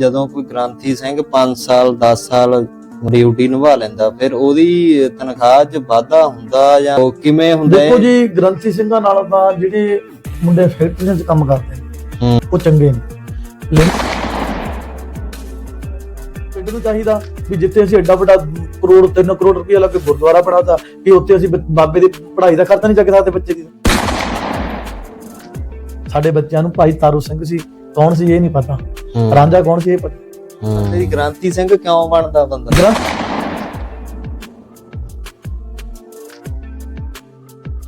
ਜਦੋਂ ਕੋਈ ਗ੍ਰੰਥੀ ਸਿੰਘ 5 ਸਾਲ 10 ਸਾਲ ਡਿਊਟੀ ਨਿਭਾ ਲੈਂਦਾ ਫਿਰ ਉਹਦੀ ਤਨਖਾਹ 'ਚ ਵਾਧਾ ਹੁੰਦਾ ਜਾਂ ਉਹ ਕਿਵੇਂ ਹੁੰਦਾ ਦੇਖੋ ਜੀ ਗ੍ਰੰਥੀ ਸਿੰਘਾਂ ਨਾਲ ਤਾਂ ਜਿਹੜੇ ਮੁੰਡੇ ਫੈਕਟਰੀਆਂ 'ਚ ਕੰਮ ਕਰਦੇ ਨੇ। ਉਹ ਚੰਗੇ ਨੇ। ਪਿੰਡ ਨੂੰ ਚਾਹੀਦਾ ਵੀ ਜਿੱਥੇ ਅਸੀਂ ਐਡਾ ਵੱਡਾ ਕਰੋੜ 3 ਕਰੋੜ ਰੁਪਏ ਲਾ ਕੇ ਗੁਰਦੁਆਰਾ ਬਣਾਤਾ ਕਿ ਉੱਥੇ ਅਸੀਂ ਬਾਬੇ ਦੀ ਪੜ੍ਹਾਈ ਦਾ ਖਰਚਾ ਨਹੀਂ ਚੱਕ ਸਕਦੇ ਬੱਚੇ ਦੀ। ਸਾਡੇ ਬੱਚਿਆਂ ਨੂੰ ਭਾਈ ਤਾਰੂ ਸਿੰਘ ਸੀ ਕੌਣ ਸੀ ਇਹ ਨਹੀਂ ਪਤਾ। ਰਾਂਝਾ ਕੌਣ ਸੀ ਇਹ ਪਤਾ। ਤੇਰੀ ਗ੍ਰੰਥੀ ਸਿੰਘ ਕਿਉਂ ਬਣਦਾ ਬੰਦਾ?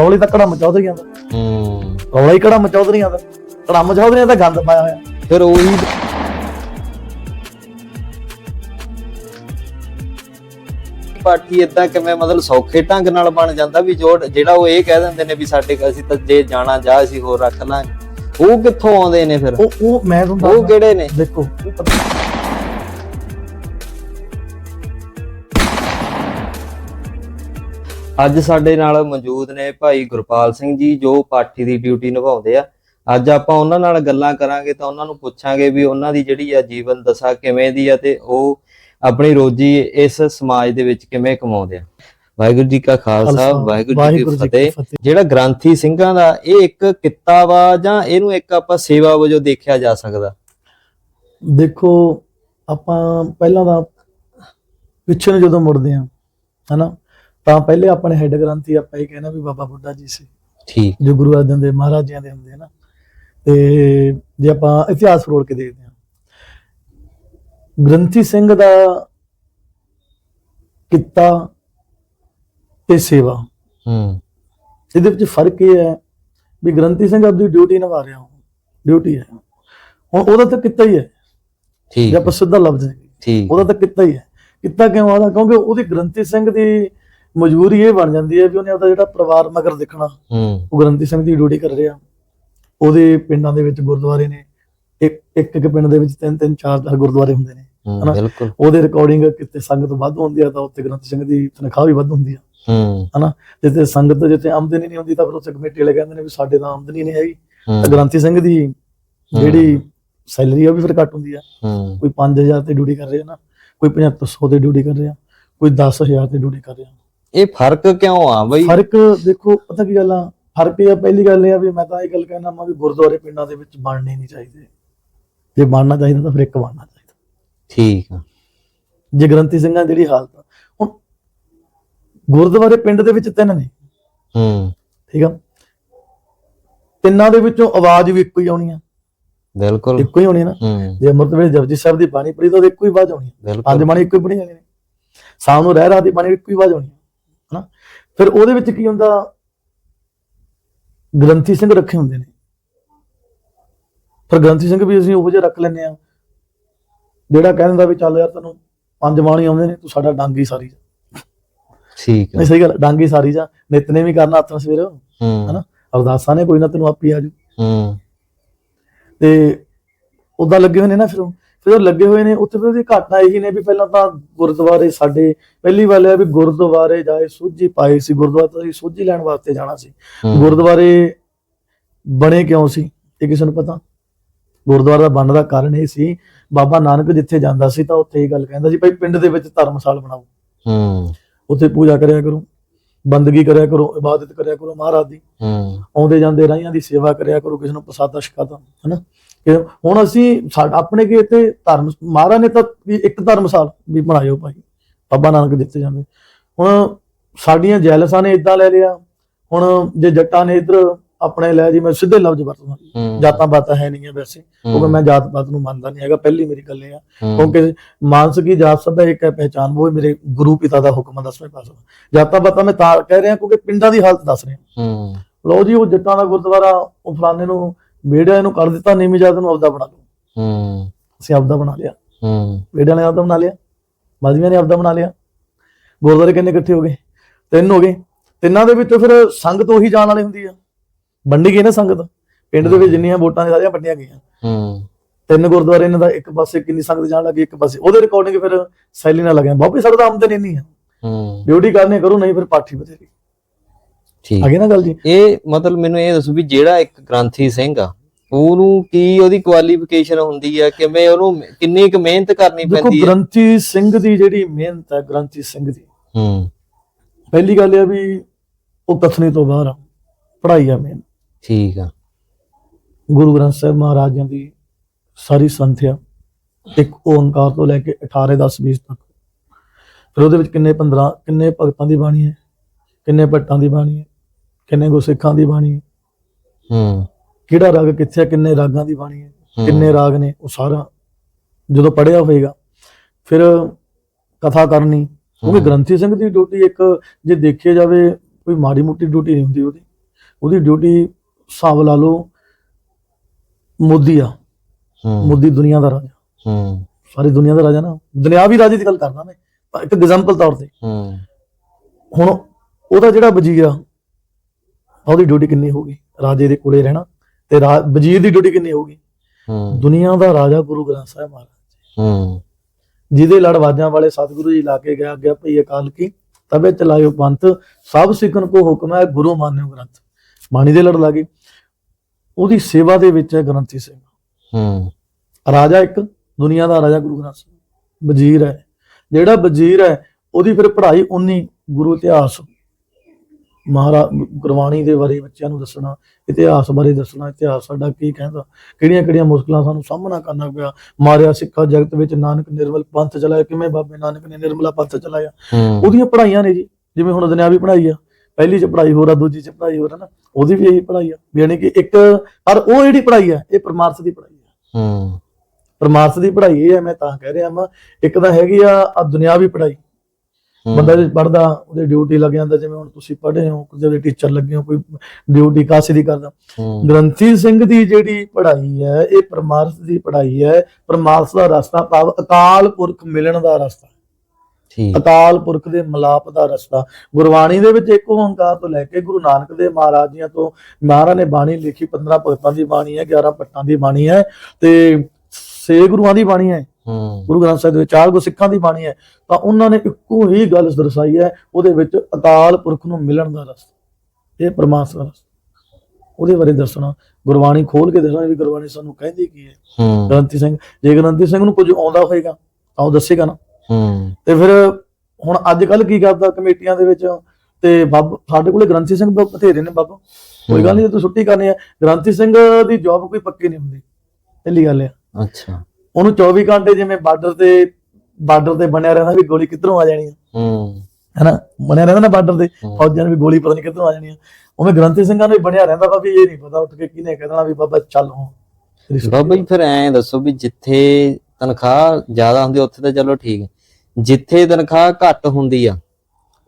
ਰੌਲੇ ਤਾਂ ਕੜਾ ਮਚੌਧਰੀਆਂ ਦਾ। ਹੂੰ। ਰੌਲਾ ਹੀ ਕੜਾ ਮਚੌਧਰੀਆਂ ਦਾ। ਕੜਾ ਮਚੌਧਰੀਆਂ ਦਾ ਗੰਦ ਪਾਇਆ ਹੋਇਆ। ਫਿਰ ਉਹੀ ਪਾਠੀ ਇਦਾਂ ਕਿਵੇਂ ਮਤਲਬ ਸੌਖੇ ਢੰਗ ਨਾਲ ਬਣ ਜਾਂਦਾ ਵੀ ਜੋ ਜਿਹੜਾ ਉਹ ਇਹ ਕਹਿ ਦਿੰਦੇ ਨੇ ਵੀ ਸਾਡੇ ਅਸੀਂ ਤਾਂ ਜੇ ਜਾਣਾ ਜਾ ਅਸੀਂ ਹੋਰ ਰੱਖ ਲਾਂਗੇ। ਉਹ ਕਿੱਥੋਂ ਆਉਂਦੇ ਨੇ ਫਿਰ? ਉਹ ਉਹ ਮੈਂ ਤੁਹਾਨੂੰ ਉਹ ਦੱਸਦਾ। ਕਿਹੜੇ ਨੇ? ਦੇਖੋ। ਪਤਾ- ਅੱਜ ਸਾਡੇ ਨਾਲ ਮੌਜੂਦ ਨੇ ਭਾਈ ਗੁਰਪਾਲ ਸਿੰਘ ਜੀ ਜੋ ਪਾਠੀ ਦੀ ਡਿਊਟੀ ਨਿਭਾਉਂਦੇ ਆ। ਅੱਜ ਆਪਾਂ ਉਹਨਾਂ ਨਾਲ ਗੱਲਾਂ ਕਰਾਂਗੇ ਤਾਂ ਉਹਨਾਂ ਨੂੰ ਪੁੱਛਾਂਗੇ ਵੀ ਉਹਨਾਂ ਦੀ ਜਿਹੜੀ ਆ ਜੀਵਨ ਦਸ਼ਾ ਕਿਵੇਂ ਦੀ ਆ ਤੇ ਉਹ ਆਪਣੀ ਰੋਜੀ ਇਸ ਸਮਾਜ ਦੇ ਵਿੱਚ ਕਿਵੇਂ ਕਮਾਉਂਦੇ ਆ। ਵਾਹਿਗੁਰੂ ਜੀ ਕਾ ਖਾਲਸਾ ਵਾਹਿਗੁਰੂ ਜੀ ਕੀ ਫਤਿਹ। ਜਿਹੜਾ ਗ੍ਰੰਥੀ ਸਿੰਘਾਂ ਦਾ ਇਹ ਇੱਕ ਕਿੱਤਾ ਵਾ ਜਾਂ ਇਹਨੂੰ ਇੱਕ ਆਪਾਂ ਸੇਵਾ ਵਜੋਂ ਦੇਖਿਆ ਜਾ ਸਕਦਾ? ਦੇਖੋ ਆਪਾਂ ਪਹਿਲਾਂ ਤਾਂ ਪਿੱਛੇ ਨੂੰ ਜਦੋਂ ਮੁੜਦੇ ਆ ਹਨਾ ਤਾਂ ਪਹਿਲੇ ਆਪਣੇ ਹੈੱਡ ਗ੍ਰੰਥੀ ਆਪਾਂ ਇਹ ਕਹਿਣਾ ਵੀ ਬਾਬਾ ਬੁੱਢਾ ਜੀ ਸੀ। ਠੀਕ। ਜੋ ਗੁਰੂ ਅਰਜਨ ਦੇ ਮਹਾਰਾਜਿਆਂ ਦੇ ਹੁੰਦੇ ਆ ਨਾ। ਤੇ ਜੇ ਆਪਾਂ ਇਤਿਹਾਸ ਫਰੋੜ ਕੇ ਦੇਖਦੇ ਹਾਂ ਗ੍ਰੰਥੀ ਸਿੰਘ ਦਾ ਕਿੱਤਾ ਤੇ ਸੇਵਾ। ਹੂੰ। ਇਹਦੇ ਵਿੱਚ ਫ਼ਰਕ ਇਹ ਹੈ ਵੀ ਗ੍ਰੰਥੀ ਸਿੰਘ ਆਪਣੀ ਡਿਊਟੀ ਨਿਭਾ ਰਿਹਾ ਹੋ ਡਿਊਟੀ ਹੈ। ਹੁਣ ਉਹਦਾ ਤਾਂ ਕਿੱਤਾ ਹੀ ਹੈ। ਜੇ ਠੀਕ ਆਪਾਂ ਸਿੱਧਾ ਲਫ਼ਜ਼ ਹੈ। ਠੀਕ। ਉਹਦਾ ਤਾਂ ਕਿੱਤਾ ਹੀ ਹੈ। ਕਿੱਤਾ ਕਿਉਂ ਆਦਾ ਕਿਉਂਕਿ ਉਹਦੀ ਗ੍ਰੰਥੀ ਸਿੰਘ ਦੀ ਮਜਬੂਰੀ ਇਹ ਬਣ ਜਾਂਦੀ ਹੈ ਵੀ ਉਹਨੇ ਆਪਦਾ ਜਿਹੜਾ ਪਰਿਵਾਰ ਮਗਰ ਦੇਖਣਾ ਹੂੰ। ਉਹ ਗ੍ਰੰਥੀ ਸਿੰਘ ਦੀ ਡਿਊਟੀ ਕਰ ਰਿਹਾ। ਉਹਦੇ ਪਿੰਡਾਂ ਦੇ ਵਿੱਚ ਗੁਰਦੁਆਰੇ ਨੇ। ਇੱਕ ਇੱਕ ਇੱਕ ਪਿੰਡ ਦੇ ਵਿੱਚ ਤਿੰਨ ਤਿੰਨ ਚਾਰ ਚਾਰ ਗੁਰਦੁਆਰੇ ਹੁੰਦੇ ਨੇ। ਹਨਾ? ਬਿਲਕੁਲ। ਉਹਦੇ ਰਿਕਾਰਡਿੰਗ ਕਿਤੇ ਸੰਗਤ ਵੱਧ ਹੁੰਦੀ ਆ ਤਾਂ ਉੱਥੇ ਗ੍ਰੰਥੀ ਸਿੰਘ ਦੀ ਤਨਖਾਹ ਵੀ ਵੱਧ ਹੁੰਦੀ ਆ। ਹੂੰ। ਜਿੱਥੇ ਸੰਗਤ ਜਿੱਥੇ ਆਮਦਨੀ ਨਹੀਂ ਹੁੰਦੀ ਤਾਂ ਫਿਰ ਉੱਥੇ ਕਮੇਟੀ ਵਾਲੇ ਕਹਿੰਦੇ ਨੇ ਵੀ ਸਾਡੇ ਤਾਂ ਆਮਦਨੀ ਨਹੀਂ ਹੈਗੀ। ਤਾਂ ਹੂੰ ਗ੍ਰੰਥੀ ਸਿੰਘ ਦੀ ਜਿਹੜੀ ਸੈਲਰੀ ਉਹ ਵੀ ਫਿਰ ਘੱਟ ਹੁੰਦੀ ਆ। ਕੋਈ 5000 ਤੇ ਡਿਊਟੀ ਕਰ ਰਿਹਾ ਨਾ ਕੋਈ 7500 ਤੇ ਡਿਊਟੀ ਕਰ ਰਿਹਾ ਕੋਈ 10000 ਤੇ ਡਿਊਟੀ ਕਰ ਰਿਹਾ। ਇਹ ਫ਼ਰਕ ਕਿਉਂ ਆ ਬਈ? ਫ਼ਰਕ ਦੇਖੋ ਪਤਾ ਕੀ ਗੱਲ ਆ? ਫ਼ਰਕ ਇਹ ਪਹਿਲੀ ਗੱਲ ਇਹ ਆ ਵੀ ਮੈਂ ਤਾਂ ਇਹ ਗੱਲ ਕਹਿਣਾ ਮੈਂ ਵੀ ਗੁਰਦੁਆਰੇ ਪਿੰਡਾਂ ਦੇ ਵਿੱਚ ਬਣਨੇ ਨਹੀਂ ਚਾਹੀਦੇ। ਜੇ ਬਣਨਾ ਚਾਹੀਦਾ ਤਾਂ ਫਿਰ ਇੱਕ ਬਣਨਾ ਚਾਹੀਦਾ। ਠੀਕ ਆ। ਜੇ ਗ੍ਰੰਥੀ ਸਿੰਘਾਂ ਦੀ ਜਿਹੜੀ ਹਾਲਤ ਆ ਗੁਰਦੁਆਰੇ ਪਿੰਡ ਦੇ ਵਿੱਚ ਤਿੰਨ ਨੇ। ਹੂੰ। ਠੀਕ ਆ। ਤਿੰਨਾਂ ਦੇ ਵਿੱਚੋਂ ਆਵਾਜ਼ ਵੀ ਇੱਕੋ ਹੀ ਆਉਣੀ ਆ। ਬਿਲਕੁਲ। ਇੱਕੋ ਹੀ ਹੋਣੀ ਆ ਨਾ। ਹੂੰ। ਜੇ ਅੰਮ੍ਰਿਤ ਵੇਲੇ ਜਪਜੀ ਸਾਹਿਬ ਦੀ ਬਾਣੀ ਪੜ੍ਹੀ ਤਾਂ ਉਹਦੀ ਇੱਕੋ ਹੀ ਆਵਾਜ਼ ਆਉਣੀ ਪੰਜ ਬਾਣੀ ਇੱਕੋ ਹੀ ਪੜ੍ਹੀ ਜਾਂਦੀ ਨੇ। ਸ਼ਾਮ ਨੂੰ ਰਹਿ ਰਾਤ ਦੀ ਬਾਣੀ ਇੱਕੋ ਹੀ ਆਵਾਜ਼ ਆਉਣੀ ਆ। ਹਨਾ? ਫਿਰ ਉਹਦੇ ਵਿੱਚ ਕੀ ਹੁੰਦਾ? ਗ੍ਰੰਥੀ ਸਿੰਘ ਰੱਖੇ ਹੁੰਦੇ ਨੇ। ਫਿਰ ਗ੍ਰੰਥੀ ਸਿੰਘ ਵੀ ਅਸੀਂ ਉਹੋ ਜਿਹਾ ਰੱਖ ਲੈਂਦੇ ਆ। ਜਿਹੜਾ ਕਹਿ ਦਿੰਦਾ ਵੀ ਚੱਲ ਯਾਰ ਤੈਨੂੰ ਪੰਜ ਬਾਣੀ ਆਉਂਦੇ ਨੇ ਤੂੰ ਸਾਡਾ ਡਾਂਗੀ ਸਾਰੀ। ਠੀਕ ਨਹੀਂ ਸਹੀ ਗੱਲ ਡਾਂਗੀ ਸਾਰੀ ਜਾ ਨਿਤਨੇ ਵੀ ਕਰਨਾ ਹੱਥਾਂ ਸਵੇਰ ਹੂੰ। ਹਨਾ? ਅਰਦਾਸਾਂ ਨੇ ਕੋਈ ਨਾ ਤੈਨੂੰ ਆਪੀ ਆ ਜੂ ਹੂੰ। ਤੇ ਉਦਾਂ ਲੱਗੇ ਹੋਏ ਨੇ ਨਾ ਫਿਰ ਉਹ। ਫਿਰ ਉਹ ਲੱਗੇ ਹੋਏ ਨੇ ਉੱਥੇ ਫਿਰ ਘਟਨਾ ਇਹੀ ਨੇ ਵੀ ਪਹਿਲਾਂ ਤਾਂ ਗੁਰਦੁਆਰੇ ਸਾਡੇ ਪਹਿਲੀ ਇਹ ਆ ਵੀ ਗੁਰਦੁਆਰੇ ਜਾਏ ਸੋਝੀ ਪਾਈ ਸੀ ਗੁਰਦੁਆਰੇ ਤੋਂ ਸੋਝੀ ਲੈਣ ਵਾਸਤੇ ਜਾਣਾ ਸੀ। ਹੂੰ, ਗੁਰਦੁਆਰੇ ਬਣੇ ਕਿਉਂ ਸੀ ਇਹ ਕਿਸੇ ਨੂੰ ਪਤਾ? ਗੁਰਦੁਆਰਾ ਦਾ ਬਣਨ ਦਾ ਕਾਰਨ ਇਹ ਸੀ ਬਾਬਾ ਨਾਨਕ ਜਿੱਥੇ ਜਾਂਦਾ ਸੀ ਤਾਂ ਉੱਥੇ ਇਹ ਗੱਲ ਕਹਿੰਦਾ ਸੀ ਭਾਈ ਪਿੰਡ ਦੇ ਵਿੱਚ ਧਰਮਸਾਲ ਬਣਾਓ। ਹੂੰ। ਉੱਥੇ ਪੂਜਾ ਕਰਿਆ ਕਰੋ ਬੰਦਗੀ ਕਰਿਆ ਕਰੋ ਇਬਾਦਤ ਕਰਿਆ ਕਰੋ ਮਹਾਰਾਜ ਦੀ। ਹੂੰ। ਆਉਂਦੇ ਜਾਂਦੇ ਰਾਹੀਆਂ ਦੀ ਸੇਵਾ ਕਰਿਆ ਕਰੋ ਕਿਸੇ ਨੂੰ ਪ੍ਰਸਾਦਾ ਛਕਾਦਾ ਹਨਾ? ਕਿ ਹੁਣ ਅਸੀਂ ਆਪਣੇ ਕੇ ਤੇ ਧਰਮ ਮਹਾਰਾਜ ਨੇ ਤਾਂ ਵੀ ਇੱਕ ਧਰਮਸਾਲ ਵੀ ਬਣਾਇਓ ਭਾਈ ਬਾਬਾ ਨਾਨਕ ਦਿੱਤੇ ਜਾਂਦੇ। ਹੁਣ ਸਾਡੀਆਂ ਜੈਲਸਾਂ ਨੇ ਇਦਾਂ ਲੈ ਲਿਆ ਹੁਣ ਜੇ ਜੱਟਾਂ ਨੇ ਇਧਰ ਆਪਣੇ ਲੈ ਜੀ ਮੈਂ ਸਿੱਧੇ ਲਫ਼ਜ਼ ਵਰਤਦਾ। ਜਾਤਾਂ ਬਾਤਾਂ ਹੈ ਨਹੀਂ ਹੈ ਵੈਸੇ ਕਿਉਂਕਿ ਮੈਂ ਜਾਤ ਪਾਤ ਨੂੰ ਮੰਨਦਾ ਨਹੀਂ ਹੈਗਾ ਪਹਿਲੀ ਮੇਰੀ ਗੱਲ ਇਹ ਆ। ਕਿਉਂਕਿ ਮਾਨਸ ਕੀ ਜਾਤ ਸਭ ਇੱਕ ਹੈ ਪਹਿਚਾਨ ਉਹ ਮੇਰੇ ਗੁਰੂ ਪਿਤਾ ਦਾ ਹੁਕਮ ਦਸਵੇਂ ਪਾਸਾ ਜਾਤਾਂ ਬਾਤਾਂ ਮੈਂ ਤਾਂ ਕਹਿ ਰਿਹਾ ਕਿਉਂਕਿ ਪਿੰਡਾਂ ਦੀ ਹਾਲਤ ਦੱਸ ਰਿਹਾ। ਹੂੰ। ਲਓ ਜੀ ਉਹ ਜੱਟਾਂ ਦਾ ਗੁਰਦੁਆਰਾ ਉਹ ਫਲਾਣੇ ਨੂੰ ਵੇੜਿਆਂ ਨੂੰ ਕਰ ਦਿੱਤਾ ਨੀਵੀਂ ਜਾਤ ਨੂੰ ਆਪਦਾ ਬਣਾ ਲਓ ਹੂੰ। ਅਸੀਂ ਆਪਦਾ ਬਣਾ ਲਿਆ। ਹੂੰ। ਵੇੜਿਆਂ ਨੇ ਆਪਦਾ ਬਣਾ ਲਿਆ। ਮਾਜ਼ੀਆਂ ਨੇ ਆਪਦਾ ਬਣਾ ਲਿਆ। ਗੁਰਦੁਆਰੇ ਕਿੰਨੇ ਇਕੱਠੇ ਹੋ ਗਏ? ਤਿੰਨ ਹੋ ਗਏ। ਤਿੰਨਾਂ ਦੇ ਵਿੱਚੋਂ ਫਿਰ ਸੰਗਤ ਉਹੀ ਜਾਣ ਵਾਲੀ ਹੁੰਦੀ ਆ। ਵੰਡੀ ਗਈ ਨਾ ਸੰਗਤ। ਪਿੰਡ ਦੇ ਵਿੱਚ ਜਿੰਨੀਆਂ ਵੋਟਾਂ ਨੇ ਸਾਰੀਆਂ ਵੰਡੀਆਂ ਗਈਆਂ। ਹੂੰ। ਤਿੰਨ ਗੁਰਦੁਆਰੇ ਇਹਨਾਂ ਦਾ ਇੱਕ ਪਾਸੇ ਕਿੰਨੀ ਸੰਗਤ ਜਾਣ ਲੱਗੀ ਇੱਕ ਪਾਸੇ। ਉਹਦੇ ਰਿਕਾਰਡਿੰਗ ਫਿਰ ਸੈਲੀ ਨਾਲ ਲੱਗਿਆ। ਬਾਬੇ ਸਾਡਾ ਤਾਂ ਆਮਦਨ ਇੰਨੀ ਆ। ਹੂੰ। ਡਿਊਟੀ ਕਰਨੇ ਕਰੋ ਨਹੀਂ ਫਿਰ ਪਾਠੀ ਬਥੇਰੀ। ਠੀਕ। ਆ ਗਈ ਨਾ ਗੱਲ ਜੀ? ਇਹ ਮਤਲਬ ਮੈਨੂੰ ਇਹ ਦੱਸੋ ਵੀ ਜਿਹੜਾ ਇੱਕ ਗ੍ਰੰਥੀ ਸਿੰਘ ਆ ਉਹਨੂੰ ਕੀ ਉਹਦੀ ਕੁਆਲੀਫਿਕੇਸ਼ਨ ਹੁੰਦੀ ਆ? ਕਿਵੇਂ ਉਹਨੂੰ ਕਿੰਨੀ ਕੁ ਮਿਹਨਤ ਕਰਨੀ ਦੇਖੋ ਪੈਂਦੀ ਹੈ ਗ੍ਰੰਥੀ ਸਿੰਘ ਦੀ ਜਿਹੜੀ ਮਿਹਨਤ ਹੈ ਗ੍ਰੰਥੀ ਸਿੰਘ ਦੀ। ਹੂੰ। ਪਹਿਲੀ ਗੱਲ ਇਹ ਆ ਵੀ ਉਹ ਕਥਨੀ ਤੋਂ ਬਾਹਰ ਆ। ਪੜ੍ਹਾਈ ਆ ਮੇਨ। ਠੀਕ ਆ ਗੁਰੂ ਗ੍ਰੰਥ ਸਾਹਿਬ ਮਹਾਰਾਜਾਂ ਦੀ ਸਾਰੀ ਸੰਥਿਆ ਇੱਕ ਓੰਕਾਰ ਤੋਂ ਲੈ ਕੇ 18 10 20 ਤੱਕ ਫਿਰ ਉਹਦੇ ਵਿੱਚ ਕਿੰਨੇ 15 ਕਿੰਨੇ ਭਗਤਾਂ ਦੀ ਬਾਣੀ ਹੈ ਕਿੰਨੇ ਭੱਟਾਂ ਦੀ ਬਾਣੀ ਹੈ ਕਿੰਨੇ ਗੁਰਸਿੱਖਾਂ ਦੀ ਬਾਣੀ ਹੈ ਹੂੰ ਕਿਹੜਾ ਰਾਗ ਕਿੱਥੇ ਕਿੰਨੇ ਰਾਗਾਂ ਦੀ ਬਾਣੀ ਹੈ। ਕਿੰਨੇ ਰਾਗ ਨੇ ਉਹ ਸਾਰਾ ਜਦੋਂ ਪੜਿਆ ਹੋਏਗਾ ਫਿਰ ਕਥਾ ਕਰਨੀ ਕਿਉਂਕਿ। ਗ੍ਰੰਥੀ ਸਿੰਘ ਦੀ ਡਿਊਟੀ ਇੱਕ ਜੇ ਦੇਖਿਆ ਜਾਵੇ ਕੋਈ ਮਾੜੀ ਮੋਟੀ ਡਿਊਟੀ ਨਹੀਂ ਹੁੰਦੀ ਉਹਦੀ ਉਹਦੀ ਡਿਊਟੀ ਹਿਸਾਬ ਲਾ ਲਓ। ਮੋਦੀ ਆ। ਹੂੰ। ਮੋਦੀ ਦੁਨੀਆ ਦਾ ਰਾਜਾ। ਹੂੰ। ਸਾਰੀ ਦੁਨੀਆ ਦਾ ਰਾਜਾ ਨਾ। ਦੁਨਿਆਵੀ ਰਾਜੇ ਦੀ ਗੱਲ ਕਰਦਾ ਮੈਂ। ਪਰ ਇੱਕ ਐਗਜ਼ਾਮਪਲ ਤੌਰ ਤੇ। ਹੂੰ। ਹੁਣ ਉਹਦਾ ਜਿਹੜਾ ਵਜ਼ੀਰ ਆ ਉਹਦੀ ਡਿਊਟੀ ਕਿੰਨੀ ਹੋਊਗੀ ਰਾਜੇ ਦੇ ਕੋਲੇ ਰਹਿਣਾ। ਤੇ ਵਜ਼ੀਰ ਦੀ ਡਿਊਟੀ ਕਿੰਨੀ ਹੋਊਗੀ ਹੂੰ। ਦੁਨੀਆ ਦਾ ਰਾਜਾ ਗੁਰੂ ਗ੍ਰੰਥ ਸਾਹਿਬ ਮਹਾਰਾਜ। ਹੂੰ। ਜਿਹਦੇ ਲੜਵਾਜਾਂ ਵਾਲੇ ਸਤਿਗੁਰੂ ਜੀ ਲਾ ਕੇ ਗਿਆ ਗਿਆ ਭਈ ਅਕਾਲ ਕੀ? ਤਬੇ ਚਲਾਇਓ ਪੰਥ। ਸਭ ਸਿੱਖਣ ਕੋ ਹੁਕਮ ਹੈ ਗੁਰੂ ਮਾਨਿਓ ਗ੍ਰੰਥ। ਬਾਣੀ ਦੇ ਲੜ ਲਾਗੇ ਉਹਦੀ ਸੇਵਾ ਦੇ ਵਿੱਚ ਹੈ ਗ੍ਰੰਥੀ ਸਿੰਘ। ਹੂੰ। ਰਾਜਾ ਇੱਕ ਦੁਨੀਆ ਦਾ ਰਾਜਾ ਗੁਰੂ ਗ੍ਰੰਥ ਸਾਹਿਬ ਵਜ਼ੀਰ ਹੈ। ਜਿਹੜਾ ਵਜ਼ੀਰ ਹੈ ਉਹਦੀ ਫਿਰ ਪੜ੍ਹਾਈ ਉਨੀ ਗੁਰੂ ਇਤਿਹਾਸ। ਮਹਾਰਾ ਗੁਰਬਾਣੀ ਦੇ ਬਾਰੇ ਬੱਚਿਆਂ ਨੂੰ ਦੱਸਣਾ ਇਤਿਹਾਸ ਬਾਰੇ ਦੱਸਣਾ ਇਤਿਹਾਸ ਸਾਡਾ ਕੀ ਕਹਿੰਦਾ। ਕਿਹੜੀਆਂ ਕਿਹੜੀਆਂ ਮੁਸ਼ਕਲਾਂ ਸਾਨੂੰ ਸਾਹਮਣਾ ਕਰਨਾ ਪਿਆ। ਮਾਰਿਆ ਸਿੱਖਾ ਜਗਤ ਵਿੱਚ ਨਾਨਕ ਨਿਰਮਲ ਪੰਥ ਚਲਾਇਆ। ਕਿਵੇਂ ਬਾਬੇ ਨਾਨਕ ਨੇ ਨਿਰਮਲਾ ਪੰਥ ਚਲਾਇਆ? ਉਹਦੀਆਂ ਪੜ੍ਹਾਈਆਂ ਨੇ ਜੀ। ਜਿਵੇਂ ਹੁਣ ਦੁਨਿਆਵੀ ਪੜ੍ਹਾਈ ਆ। ਪਹਿਲੀ ਚ ਪੜ੍ਹਾਈ ਹੋਰ ਆ ਦੂਜੀ ਚ ਪੜ੍ਹਾਈ ਹੋਰ ਆ ਨਾ ਉਹਦੀ ਵੀ ਇਹੀ ਪੜ੍ਹਾਈ ਆ ਯਾਨੀ ਕਿ ਇੱਕ ਪਰ ਉਹ ਜਿਹੜੀ ਪੜ੍ਹਾਈ ਆ ਇਹ ਪਰਮਾਰਥ ਦੀ ਪੜ੍ਹਾਈ ਆ। ਹੂੰ। ਪਰਮਾਰਥ ਦੀ ਪੜ੍ਹਾਈ ਇਹ ਹੈ ਮੈਂ ਤਾਂ ਕਹਿ ਰਿਹਾ ਮੈਂ ਇੱਕ ਤਾਂ ਹੈਗੀ ਆ ਆ ਦੁਨਿਆਵੀ ਪੜ੍ਹਾਈ। ਹੂੰ। ਬੰਦਾ ਜੇ ਪੜਦਾ ਉਹਦੇ ਡਿਊਟੀ ਲੱਗ ਜਾਂਦਾ ਜਿਵੇਂ ਹੁਣ ਤੁਸੀਂ ਪੜ੍ਹੇ ਹੋ ਕਿਸੇ ਟੀਚਰ ਲੱਗੇ ਹੋ ਕੋਈ ਡਿਊਟੀ ਕਾਸੇ ਦੀ ਕਰਦਾ। ਗ੍ਰੰਥੀ ਸਿੰਘ ਦੀ ਜਿਹੜੀ ਪੜ੍ਹਾਈ ਹੈ ਇਹ ਪਰਮਾਰਥ ਦੀ ਪੜ੍ਹਾਈ ਹੈ ਪਰਮਾਰਥ ਦਾ ਰਸਤਾ ਭਾਵ ਅਕਾਲ ਪੁਰਖ ਮਿਲਣ ਦਾ ਰਸਤਾ। ਅਕਾਲ ਪੁਰਖ ਦੇ ਮਲਾਪ ਦਾ ਰਸਤਾ। ਗੁਰਬਾਣੀ ਦੇ ਵਿੱਚ ਇੱਕ ਓੰਕਾਰ ਤੋਂ ਲੈ ਕੇ ਗੁਰੂ ਨਾਨਕ ਦੇ ਮਹਾਰਾਜ ਜੀਆਂ ਤੋਂ ਮਹਾਰਾਜ ਨੇ ਬਾਣੀ ਲਿਖੀ 15 ਭਗਤਾਂ ਦੀ ਬਾਣੀ ਹੈ 11 ਪੱਟਾਂ ਦੀ ਬਾਣੀ ਹੈ ਤੇ ਛੇ ਗੁਰੂਆਂ ਦੀ ਬਾਣੀ ਹੈ। ਗੁਰੂ ਗ੍ਰੰਥ ਸਾਹਿਬ ਦੇ ਵਿੱਚ ਚਾਰ ਗੁਰਸਿੱਖਾਂ ਦੀ ਬਾਣੀ ਹੈ। ਤਾਂ ਉਹਨਾਂ ਨੇ ਇੱਕੋ ਹੀ ਗੱਲ ਦਰਸਾਈ ਹੈ ਉਹਦੇ ਵਿੱਚ ਅਕਾਲ ਪੁਰਖ ਨੂੰ ਮਿਲਣ ਦਾ ਰਸਤਾ। ਇਹ ਪਰਮਾਤਮਾ ਦਾ ਰਸਤਾ। ਉਹਦੇ ਬਾਰੇ ਦੱਸਣਾ। ਗੁਰਬਾਣੀ ਖੋਲ ਕੇ ਦੱਸਣਾ ਵੀ ਗੁਰਬਾਣੀ ਸਾਨੂੰ ਕਹਿੰਦੀ ਕੀ ਹੈ। ਹੂੰ। ਗ੍ਰੰਥੀ ਸਿੰਘ ਜੇ ਗ੍ਰੰਥੀ ਸਿੰਘ ਨੂੰ ਕੁਝ ਆਉਂਦਾ ਹੋਏਗਾ ਤਾਂ ਉਹ ਦੱਸੇਗਾ ਨਾ। ਹੂੰ। ਤੇ ਫਿਰ ਹੁਣ ਅੱਜ ਕੱਲ ਕੀ ਕਰਦਾ ਕਮੇਟੀਆਂ ਦੇ ਵਿੱਚ? ਤੇ ਬੱਬ ਸਾਡੇ ਕੋਲੇ ਗ੍ਰੰਥੀ ਸਿੰਘ ਬਥੇਰੇ ਨੇ ਬੱਬ। ਕੋਈ ਗੱਲ ਨਹੀਂ ਤੂੰ ਛੁੱਟੀ ਕਰਨੀ ਹੈ ਗ੍ਰੰਥੀ ਸਿੰਘ ਦੀ ਜੌਬ ਕੋਈ ਪੱਕੀ ਨਹੀਂ ਹੁੰਦੀ। ਪਹਿਲੀ ਗੱਲ ਹੈ ਅੱਛਾ। ਉਹਨੂੰ 24 ਘੰਟੇ ਜਿਵੇਂ ਬਾਰਡਰ ਤੇ ਬਾਰਡਰ ਤੇ ਬਣਿਆ ਰਹਿੰਦਾ ਵੀ ਗੋਲੀ ਕਿੱਧਰੋਂ ਆ ਜਾਣੀ ਹੈ ਹੂੰ। ਹੈਨਾ? ਬਣਿਆ ਰਹਿੰਦਾ ਨਾ ਬਾਰਡਰ ਤੇ ਹੂੰ। ਫੌਜਾਂ ਨੂੰ ਵੀ ਗੋਲੀ ਪਤਾ ਨਹੀਂ ਕਿੱਧਰੋਂ ਆ ਜਾਣੀ ਹੈ ਉਵੇਂ ਗ੍ਰੰਥੀ ਸਿੰਘਾਂ ਨੂੰ ਵੀ ਬਣਿਆ ਰਹਿੰਦਾ ਵਾ ਵੀ ਇਹ ਨਹੀਂ ਪਤਾ ਉੱਠ ਕੇ ਕਿਹਨੇ ਕਹਿ ਦੇਣਾ ਵੀ ਬਾਬਾ ਚੱਲ ਛੁੱਟੀ ਬਾਬਾ ਜੀ ਫਿਰ ਐਂ ਦੱਸੋ ਵੀ ਜਿੱਥੇ ਤਨਖਾਹ ਜ਼ਿਆਦਾ ਹੁੰਦੀ ਉੱਥੇ ਤਾਂ ਚਲੋ ਠੀਕ ਜਿੱਥੇ ਤਨਖਾਹ ਘੱਟ ਹੁੰਦੀ ਆ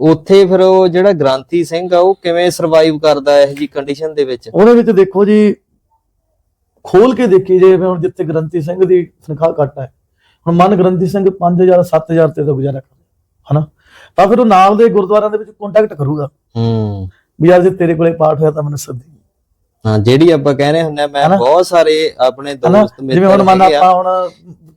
ਉੱਥੇ ਫਿਰ ਉਹ ਜਿਹੜਾ ਗ੍ਰਾਂਥੀ ਸਿੰਘ ਆ ਉਹ ਕਿਵੇਂ ਸਰਵਾਈਵ ਕਰਦਾ ਇਹ ਜੀ ਕੰਡੀਸ਼ਨ ਦੇ ਵਿੱਚ? ਉਹਦੇ ਵਿੱਚ ਦੇਖੋ ਜੀ ਖੋਲ ਕੇ ਦੇਖੀ ਜੇ ਹੁਣ ਜਿੱਥੇ ਗ੍ਰੰਥੀ ਸਿੰਘ ਦੀ ਤਨਖਾਹ ਘੱਟ ਹੈ ਹੁਣ ਮਨ ਗ੍ਰੰਥੀ ਸਿੰਘ 5000 7000 ਤੇ ਤਾਂ ਗੁਜ਼ਾਰਾ ਕਰਦਾ ਹਨਾ? ਤਾਂ ਫਿਰ ਉਹ ਨਾਲ ਦੇ ਗੁਰਦੁਆਰਿਆਂ ਦੇ ਵਿੱਚ ਕੰਟੈਕਟ ਕਰੂਗਾ। ਹੂੰ। ਵੀ ਯਾਰ ਜੇ ਤੇਰੇ ਕੋਲੇ ਪਾਠ ਹੋਇਆ ਤਾਂ ਮੈਨੂੰ ਸੱਦੀ ਹਾਂ ਜਿਹੜੀ ਆਪਾਂ ਕਹਿੰਦੇ ਹੁੰਦੇ ਆ ਮੈਂ? ਬਹੁਤ ਸਾਰੇ ਆਪਣੇ ਦੋਸਤ ਜਿਵੇਂ ਹੁਣ ਮੰਨ। ਆਪਾਂ ਹੁਣ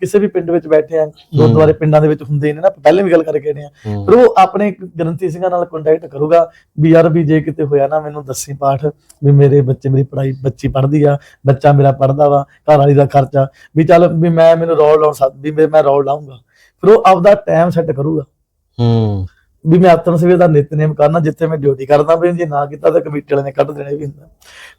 ਕਿਸੇ ਵੀ ਪਿੰਡ ਵਿੱਚ ਬੈਠੇ ਆ ਗੁਰਦੁਆਰੇ ਪਿੰਡਾਂ ਦੇ ਵਿੱਚ ਹੁੰਦੇ ਨੇ ਨਾ ਪਹਿਲੇ ਵੀ ਗੱਲ ਕਰਕੇ ਨੇ ਆ। ਫਿਰ ਉਹ ਆਪਣੇ ਗ੍ਰੰਥੀ ਸਿੰਘਾਂ ਨਾਲ ਕੰਟੈਕਟ ਕਰੂਗਾ ਵੀ ਯਾਰ ਵੀ ਜੇ ਕਿਤੇ ਹੋਇਆ ਨਾ ਮੈਨੂੰ ਦੱਸੀ ਪਾਠ ਵੀ ਮੇਰੇ ਬੱਚੇ ਮੇਰੀ ਪੜ੍ਹਾਈ ਬੱਚੀ ਪੜ੍ਹਦੀ ਆ ਬੱਚਾ ਮੇਰਾ ਪੜ੍ਹਦਾ ਵਾ ਘਰ ਵਾਲੀ ਦਾ ਖਰਚਾ ਵੀ ਚੱਲ ਵੀ ਮੈਂ ਮੈਨੂੰ ਰੋਲ ਲਾਉਣ ਸਕ ਵੀ ਮੈਂ- ਰੋਲ ਲਾਉਂਗਾ ਫਿਰ ਉਹ ਆਪਦਾ ਟਾਈਮ ਸੈੱਟ ਕਰੂਗਾ। ਹੂੰ। ਵੀ ਮੈਂ ਆਤਨ ਸਵੇਰ ਦਾ ਨਿਤਨੇਮ ਕਰਨਾ ਜਿੱਥੇ ਮੈਂ ਡਿਊਟੀ ਕਰਦਾ ਵੀ ਜੇ ਨਾ ਕੀਤਾ ਤਾਂ ਕਮੇਟੀ ਵਾਲੇ ਨੇ ਕੱਢ ਦੇਣਾ ਵੀ ਹੁੰਦਾ।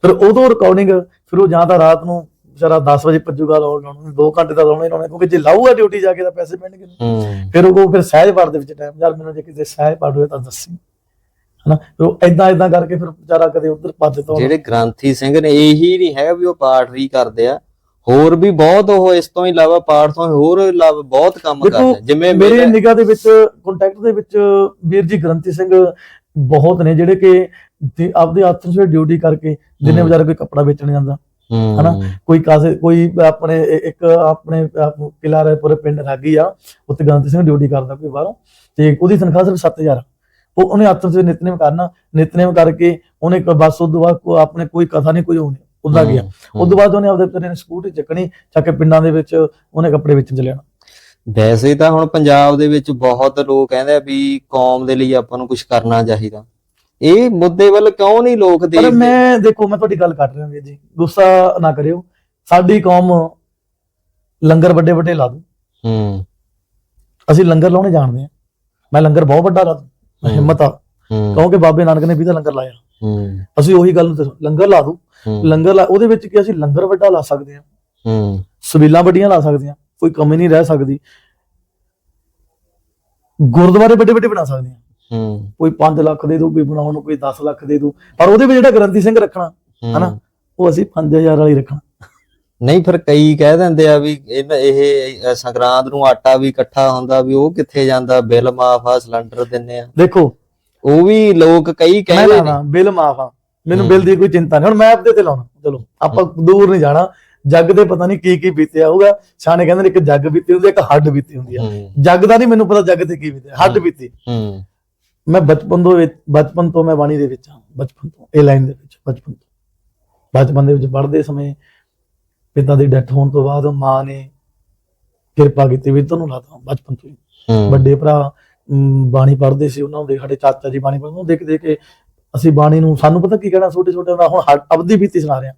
ਫਿਰ ਉਦੋਂ ਰਿਕਾਰਡਿੰਗ ਫਿਰ ਉਹ ਜਾਂ ਤਾਂ ਰਾਤ ਨੂੰ ਵਿਚਾਰਾ 10 ਵਜੇ ਭੱਜੂਗਾ ਲਾਉਣ ਨੂੰ 2 ਘੰਟੇ ਦਾ ਲਾਉਣਾ ਹੀ ਲਾਉਣਾ ਕਿਉਂਕਿ ਜੇ ਲਾਊਗਾ ਡਿਊਟੀ ਜਾ ਕੇ ਤਾਂ ਪੈਸੇ ਪੈਣਗੇ। ਹੂੰ। ਫਿਰ ਉਹ ਫਿਰ ਸਹਿਜ ਪਾਠ ਦੇ ਵਿੱਚ ਟਾਈਮ ਯਾਰ ਮੈਨੂੰ ਜੇ ਕਿਤੇ ਸਹਿਜ ਪਾਠ ਹੋਏ ਤਾਂ ਦੱਸੀ। ਹਨਾ? ਉਹ ਐਦਾਂ ਐਦਾਂ ਕਰਕੇ ਫਿਰ ਵਿਚਾਰਾ ਕਦੇ ਉਧਰ ਭੱਜ ਤੋਂ ਜਿਹੜੇ ਗ੍ਰਾਂਥੀ ਸਿੰਘ ਨੇ ਇਹੀ ਨਹੀਂ ਹੈਗਾ ਵੀ ਉਹ ਪਾਠ ਹੀ ਕਰਦੇ ਆ। ਹੋਰ ਵੀ ਬਹੁਤ ਉਹ ਇਸ ਤੋਂ ਇਲਾਵਾ ਪਾਠ ਤੋਂ ਹੋਰ ਇਲਾਵਾ ਬਹੁਤ ਕੰਮ ਕਰਦੇ। ਜਿਵੇਂ ਮੇਰੇ ਨਿਗਾਹ ਦੇ ਵਿੱਚ ਕੰਟੈਕਟ ਦੇ ਵਿੱਚ ਵੀਰ ਜੀ ਗ੍ਰੰਥੀ ਸਿੰਘ ਬਹੁਤ ਨੇ ਜਿਹੜੇ ਕਿ ਆਪਦੇ ਹੱਥ ਨੂੰ ਡਿਊਟੀ ਕਰਕੇ ਜਿੰਨੇ ਹੂੰ। ਵਿਚਾਰਾ ਕੋਈ ਕੱਪੜਾ ਵੇਚਣ ਜਾਂਦਾ। ਹੂੰ ਹਨਾ? ਕੋਈ ਕਾਸੇ ਕੋਈ ਆਪਣੇ ਇੱਕ ਆਪਣੇ ਆਪ ਕਿਲਾ ਰਾਏਪੁਰ ਪਿੰਡ ਰਾਗੀ ਆ ਉੱਥੇ ਗ੍ਰੰਥੀ ਸਿੰਘ ਡਿਊਟੀ ਕਰਦਾ ਕੋਈ ਬਾਹਰੋਂ ਤੇ ਉਹਦੀ ਤਨਖਾਹ ਸਿਰਫ 7000 ਉਹ ਉਹਨੇ ਹੱਥ ਨੂੰ ਨਿਤਨੇਮ ਕਰਨਾ ਨਿਤਨੇਮ ਕਰਕੇ ਉਹਨੇ ਬਸ ਉਦੋਂ ਬਾਅਦ ਕੋ ਆਪਣੇ ਕੋਈ ਕਥਾ ਨਹੀਂ ਕੋਈ ਹੋਣੀ ਉਹਦਾ ਗਿਆ। ਹੂੰ, ਉਦੋਂ ਬਾਅਦ ਉਹਨੇ ਆਪਦੇ ਤੇਰੇ ਨੇ ਸਕੂਟੀ ਚੱਕਣੀ ਚੱਕ ਕੇ ਪਿੰਡਾਂ ਦੇ ਵਿੱਚ ਉਹਨੇ ਕੱਪੜੇ ਵੇਚਣ ਚ ਲੈਣਾ ਵੈਸੇ ਤਾਂ ਹੁਣ ਪੰਜਾਬ ਦੇ ਵਿੱਚ ਬਹੁਤ ਲੋਕ ਕਹਿੰਦੇ ਆ ਵੀ ਕੌਮ ਦੇ ਲਈ ਆਪਾਂ ਨੂੰ ਕੁਝ ਕਰਨਾ ਚਾਹੀਦਾ। ਇਹ ਮੁੱਦੇ ਵੱਲ ਕਿਉਂ ਨਹੀਂ ਲੋਕ ਪਰ ਦੇਖਦੇ? ਮੈਂ ਦੇਖੋ ਮੈਂ ਤੁਹਾਡੀ ਗੱਲ ਕਰ ਰਿਹਾ ਵੀਰ ਜੀ। ਗੁੱਸਾ ਨਾ ਕਰਿਓ। ਸਾਡੀ ਕੌਮ ਲੰਗਰ ਵੱਡੇ ਵੱਡੇ ਲਾ ਦੂ। ਹੂੰ। ਅਸੀਂ ਲੰਗਰ ਲਾਉਣੇ ਜਾਣਦੇ ਆ ਮੈਂ ਲੰਗਰ ਬਹੁਤ ਵੱਡਾ ਲਾ ਦੂੰ। ਹਿੰਮਤ ਆ ਕਿਉਂਕਿ ਬਾਬੇ ਨਾਨਕ ਨੇ ਵੀ ਤਾਂ ਲੰਗਰ ਲਾਇਆ। ਹੂੰ। ਅਸੀਂ ਉਹੀ ਗੱਲ ਨੂੰ ਲੰਗਰ ਲਾ ਦੂ। ਲੰਗਰ ਲਾ ਉਹਦੇ ਵਿੱਚ ਕੀ ਅਸੀਂ ਲੰਗਰ ਵੱਡਾ ਲਾ ਸਕਦੇ ਆ ਹੂੰ। ਸਬੀਲਾਂ ਵੱਡੀਆਂ ਲਾ ਸਕਦੇ ਆ ਕੋਈ ਕਮੀ ਨਹੀਂ ਰਹਿ ਸਕਦੀ। ਗੁਰਦੁਆਰੇ ਵੱਡੇ ਵੱਡੇ ਬਣਾ ਸਕਦੇ ਆ ਹੂੰ। ਕੋਈ 5 ਲੱਖ ਦੇ ਦੂ ਕੋਈ ਬਣਾਉਣ ਨੂੰ ਕੋਈ 10 ਲੱਖ ਦੇ ਦੂ ਪਰ ਉਹਦੇ ਵਿੱਚ ਜਿਹੜਾ ਗ੍ਰੰਥੀ ਸਿੰਘ ਰੱਖਣਾ ਹਨਾ? ਉਹ ਅਸੀਂ 5000 ਵਾਲੀ ਰੱਖਣਾ। ਨਹੀਂ ਫਿਰ ਕਈ ਕਹਿ ਦਿੰਦੇ ਆ ਵੀ ਇਹ ਇਹ ਸੰਗਰਾਂਦ ਨੂੰ ਆਟਾ ਵੀ ਇਕੱਠਾ ਹੁੰਦਾ ਵੀ ਉਹ ਕਿੱਥੇ ਜਾਂਦਾ ਬਿੱਲ ਮਾਫ ਆ ਸਿਲੰਡਰ ਦਿੰਨੇ ਆ। ਦੇਖੋ। ਉਹ ਵੀ ਲੋਕ ਕਈ ਕਹਿੰਦੇ ਨੇ ਬਿੱਲ ਮਾਫ ਆ। ਮੈਨੂੰ। ਬਿੱਲ ਦੀ ਕੋਈ ਚਿੰਤਾ ਨਹੀਂ। ਹੁਣ ਮੈਂ ਆਪਦੇ ਤੇ ਲਾਉਣਾ। ਚਲੋ ਆਪਾਂ ਦੂਰ ਨਹੀਂ ਜਾਣਾ। ਜੱਗ ਦੇ ਪਤਾ ਨਹੀਂ ਕੀ ਕੀ ਬੀਤਿਆ ਹੋਊਗਾ। ਸਿਆਣੇ ਕਹਿੰਦੇ ਨੇ ਇੱਕ ਜੱਗ ਬੀਤੀ ਹੁੰਦੀ ਇੱਕ ਹੱਡ ਬੀਤੀ ਹੁੰਦੀ ਆ। ਜੱਗ ਦਾ ਨਹੀਂ ਮੈਨੂੰ ਪਤਾ ਜੱਗ ਤੇ ਕੀ ਬੀਤਿਆ। ਹੱਡ। ਬੀਤੀ। ਹੂੰ। ਮੈਂ ਬਚਪਨ ਤੋਂ ਬਚਪਨ ਤੋਂ ਮੈਂ ਬਾਣੀ ਦੇ ਵਿੱਚ ਹਾਂ ਬਚਪਨ ਤੋਂ ਇਹ ਲਾਈਨ ਦੇ ਵਿੱਚ ਬਚਪਨ ਤੋਂ। ਬਚਪਨ ਦੇ ਵਿੱਚ ਪੜ੍ਹਦੇ ਸਮੇਂ ਪਿਤਾ ਦੀ ਡੈਥ ਹੋਣ ਤੋਂ ਬਾਅਦ ਮਾਂ ਨੇ ਕਿਰਪਾ ਕੀਤੀ ਵੀ ਤੁਹਾਨੂੰ ਲਾਤਾ ਬਚਪਨ ਤੋਂ ਹੀ। ਵੱਡੇ ਭਰਾ ਬਾਣੀ ਪੜ੍ਹਦੇ ਸੀ ਉਹਨਾਂ ਦੇਖ ਸਾਡੇ ਚਾਚਾ ਜੀ ਬਾਣੀ ਪੜ੍ਹਦੇ ਉਹ ਦੇਖ ਦੇਖ ਕੇ ਅਸੀਂ ਬਾਣੀ ਨੂੰ ਸਾਨੂੰ ਪਤਾ ਕੀ ਕਹਿਣਾ ਛੋਟੇ ਛੋਟੇ ਦਾ ਹੁਣ ਅਬਦੀ ਬੀਤੀ ਸੁਣਾ ਰਿਹਾ।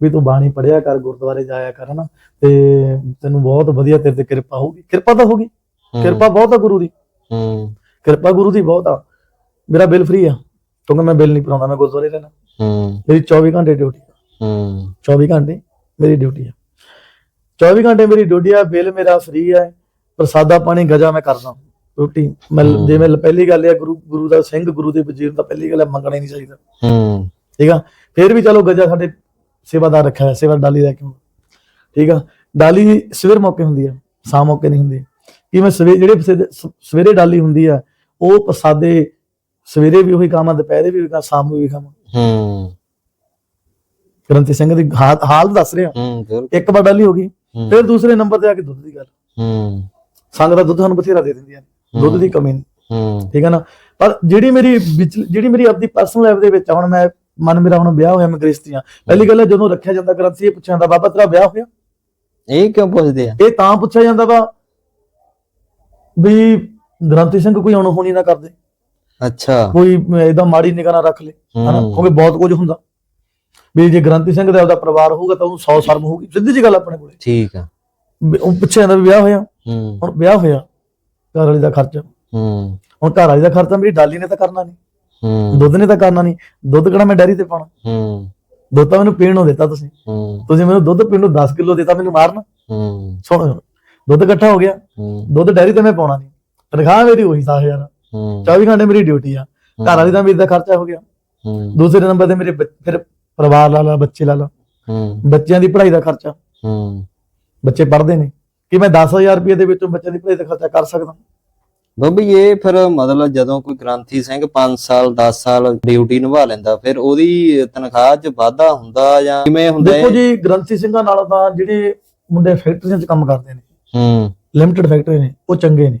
ਵੀ ਤੂੰ ਬਾਣੀ ਪੜਿਆ ਕਰ ਗੁਰਦੁਆਰੇ ਜਾਇਆ ਕਰ ਨਾ ਤੇ ਤੈਨੂੰ ਬਹੁਤ ਵਧੀਆ ਤੇਰੇ ਤੇ ਕਿਰਪਾ ਹੋਊਗੀ। ਕਿਰਪਾ ਤਾਂ ਹੋਗੀ ਕਿਰਪਾ ਬਹੁਤ ਆ ਗੁਰੂ ਦੀ। ਹੂੰ। ਕਿਰਪਾ ਗੁਰੂ ਦੀ ਬਹੁਤ ਆ। ਮੇਰਾ ਬਿੱਲ ਫ੍ਰੀ ਆ ਕਿਉਂਕਿ ਮੈਂ ਬਿੱਲ ਨਹੀਂ ਭਰਾਉਂਦਾ ਮੈਂ ਗੁਰਦੁਆਰੇ ਰਹਿਣਾ। ਹੂੰ। ਮੇਰੀ 24 ਘੰਟੇ ਡਿਊਟੀ ਹੂੰ। 24 ਘੰਟੇ ਮੇਰੀ ਡਿਊਟੀ ਆ। 24 ਘੰਟੇ ਮੇਰੀ ਡਿਊਟੀ ਆ ਬਿੱਲ ਮੇਰਾ ਫ੍ਰੀ ਆ ਪ੍ਰਸਾਦਾ ਪਾਣੀ ਗਜਾ ਮੈਂ ਕਰਦਾ। ਰੋਟੀ ਮੈਂ। ਜਿਵੇਂ ਪਹਿਲੀ ਗੱਲ ਆ ਗੁਰੂ ਗੁਰੂ ਦਾ ਸਿੰਘ ਗੁਰੂ ਦੇ ਵਜ਼ੀਰ ਦਾ ਪਹਿਲੀ ਗੱਲ ਆ ਮੰਗਣਾ ਹੀ ਨਹੀਂ ਚਾਹੀਦਾ। ਹੂੰ। ਠੀਕ ਆ? ਫਿਰ ਵੀ ਚਲੋ ਗਜਾ ਸਾਡੇ ਸੇਵਾਦਾਰ ਰੱਖਿਆ ਸੇਵਾ ਡਾਲੀ ਦਾ ਕਿਉਂ? ਠੀਕ ਆ? ਡਾਲੀ ਸਵੇਰ ਮੌਕੇ ਹੁੰਦੀ ਆ ਸ਼ਾਮ ਮੌਕੇ ਨਹੀਂ ਹੁੰਦੀ। ਮੈਂ ਸਵੇਰੇ ਜਿਹੜੇ ਸਵੇਰੇ ਡਾਲੀ ਹੁੰਦੀ ਆ ਉਹ ਪ੍ਰਸਾਦੇ ਸਵੇਰੇ ਵੀ ਉਹੀ ਕੰਮ ਆ ਦੁਪਹਿਰੇ ਵੀ ਉਹੀ ਕੰਮ ਸ਼ਾਮ ਨੂੰ ਵੀ ਕੰਮ। ਹੂੰ। ਗ੍ਰੰਥੀ ਸਿੰਘ ਦੀ ਹਾਲ ਹਾਲ ਦੱਸ ਰਿਹਾ। ਹੂੰ ਇੱਕ ਵਾਰ ਡਾਲੀ ਹੋ ਗਈ ਫਿਰ ਦੂਸਰੇ ਨੰਬਰ ਤੇ ਆ ਕੇ ਦੁੱਧ ਦੀ ਗੱਲ। ਹੂੰ। ਸੰਗ ਦਾ ਦੁੱਧ ਸਾਨੂੰ ਬਥੇਰਾ ਦੇ ਦਿੰਦੀਆਂ ਦੁੱਧ ਦੀ ਕਮੀ ਹੂੰ। ਠੀਕ ਹੈ ਨਾ? ਪਰ ਜਿਹੜੀ ਮੇਰੀ ਜਿਹੜੀ ਮੇਰੀ ਆਪਦੀ ਪਰਸਨਲ ਲਾਈਫ ਦੇ ਵਿੱਚ ਹੁਣ ਮੈਂ ਮਨ ਮੇਰਾ ਹੁਣ ਵਿਆਹ ਹੋਇਆ ਮੈਂ ਗ੍ਰਸਤੀ ਆ। ਪਹਿਲੀ ਗੱਲ ਹੈ ਜਦੋਂ ਰੱਖਿਆ ਜਾਂਦਾ ਗ੍ਰੰਥੀ ਇਹ ਪੁੱਛਿਆ ਜਾਂਦਾ ਬਾਬਾ ਤੇਰਾ ਵਿਆਹ ਹੋਇਆ? ਇਹ ਕਿਉਂ ਪੁੱਛਦੇ ਆ? ਇਹ ਤਾਂ ਪੁੱਛਿਆ ਜਾਂਦਾ ਵਾ ਵੀ ਗ੍ਰੰਥੀ ਸਿੰਘ ਕੋਈ ਅਣਹੋਣੀ ਨਾ ਕਰਦੇ ਅੱਛਾ। ਕੋਈ ਇਹਦਾ ਮਾੜੀ ਨਿਗਾਹ ਨਾ ਰੱਖ ਲੇ ਹਨਾ? ਕਿਉਂਕਿ ਬਹੁਤ ਕੁਝ ਹੁੰਦਾ। ਵੀ ਜੇ ਗ੍ਰੰਥੀ ਸਿੰਘ ਦਾ ਉਹਦਾ ਪਰਿਵਾਰ ਹੋਊਗਾ ਤਾਂ ਉਹਨੂੰ 100 ਸ਼ਰਮ ਹੋਊਗੀ। ਸਿੱਧੀ ਜੀ ਗੱਲ ਆਪਣੇ ਕੋਲੇ। ਠੀਕ ਆ। ਉਹ ਪੁੱਛਿਆ ਜਾਂਦਾ ਵੀ ਵਿਆਹ ਹੋਇਆ। ਹੁਣ ਵਿਆਹ ਹੋਇਆ ਘਰ ਵਾਲੀ ਦਾ ਖਰਚਾ। ਹੂੰ। ਹੁਣ ਘਰ ਵਾਲੀ ਦਾ ਖਰਚਾ ਮੇਰੀ ਡਾਲੀ ਨੇ ਤਾਂ ਕਰਨਾ ਨਹੀਂ ਹੂੰ। ਦੁੱਧ ਨੇ ਤਾਂ ਕਰਨਾ ਨਹੀਂ ਦੁੱਧ ਕਿਹੜਾ ਮੈਂ ਡੈਰੀ ਤੇ ਪਾਣਾ ਹੂੰ। ਦੁੱਧ ਤਾਂ ਮੈਨੂੰ ਪੀਣ ਨੂੰ ਦਿੱਤਾ ਤੁਸੀਂ। ਹੂੰ। ਤੁਸੀਂ ਮੈਨੂੰ ਦੁੱਧ ਪੀਣ ਨੂੰ 10 ਕਿਲੋ ਦਿੱਤਾ ਮੈਨੂੰ ਮਾਰਨਾ। ਹੂੰ। ਸੁਣ ਦੁੱਧ ਇਕੱਠਾ ਹੋ ਗਿਆ। ਹੂੰ। ਦੁੱਧ ਡੈਰੀ ਤੇ ਮੈਂ ਪਾਉਣਾ ਨਹੀਂ ਤਨਖਾਹ ਮੇਰੀ ਉਹੀ 10000 ਹੂੰ। 24 ਘੰਟੇ ਮੇਰੀ ਡਿਊਟੀ ਆ। ਘਰ ਵਾਲੀ ਦਾ ਮੇਰੀ ਦਾ ਖਰਚਾ ਹੋ ਗਿਆ। ਹੂੰ। ਦੂਸਰੇ ਨੰਬਰ ਤੇ ਮੇਰੇ ਬੱਚ- ਫਿਰ ਪਰਿਵਾਰ ਲਾ ਲਾ ਬੱਚੇ ਲਾ ਲਾ। ਹੂੰ। ਬੱਚਿਆਂ ਦੀ ਪੜ੍ਹਾਈ ਦਾ ਖਰਚਾ। ਹੂੰ। ਬੱਚੇ ਪੜ੍ਹਦੇ ਨੇ। ਕਿ ਮੈਂ 10000 ਰੁਪਏ ਦੇ ਵਿੱਚੋਂ ਬੱਚਿਆਂ ਦੀ ਪੜ੍ਹਾਈ ਦਾ ਖਰਚਾ ਕਰ ਸਕਦਾ। ਬੱਬੀ ਇਹ ਫਿਰ ਮਤਲਬ ਜਦੋਂ ਕੋਈ ਗ੍ਰੰਥੀ ਸਿੰਘ 5 ਸਾਲ 10 ਸਾਲ ਡਿਊਟੀ ਨਿਭਾ ਲੈਂਦਾ ਫਿਰ ਉਹਦੀ ਤਨਖਾਹ 'ਚ ਵਾਧਾ ਹੁੰਦਾ ਜਾਂ ਕਿਵੇਂ ਹੁੰਦਾ ਦੇਖੋ? ਜੀ ਗ੍ਰੰਥੀ ਸਿੰਘਾਂ ਨਾਲ ਤਾਂ ਜਿਹੜੇ ਮੁੰਡੇ ਫੈਕਟਰੀਆਂ 'ਚ ਕੰਮ ਕਰਦੇ ਨੇ ਹੂੰ। ਲਿਮਟਿਡ ਫੈਕਟਰੀ ਨੇ ਉਹ ਚੰਗੇ ਨੇ।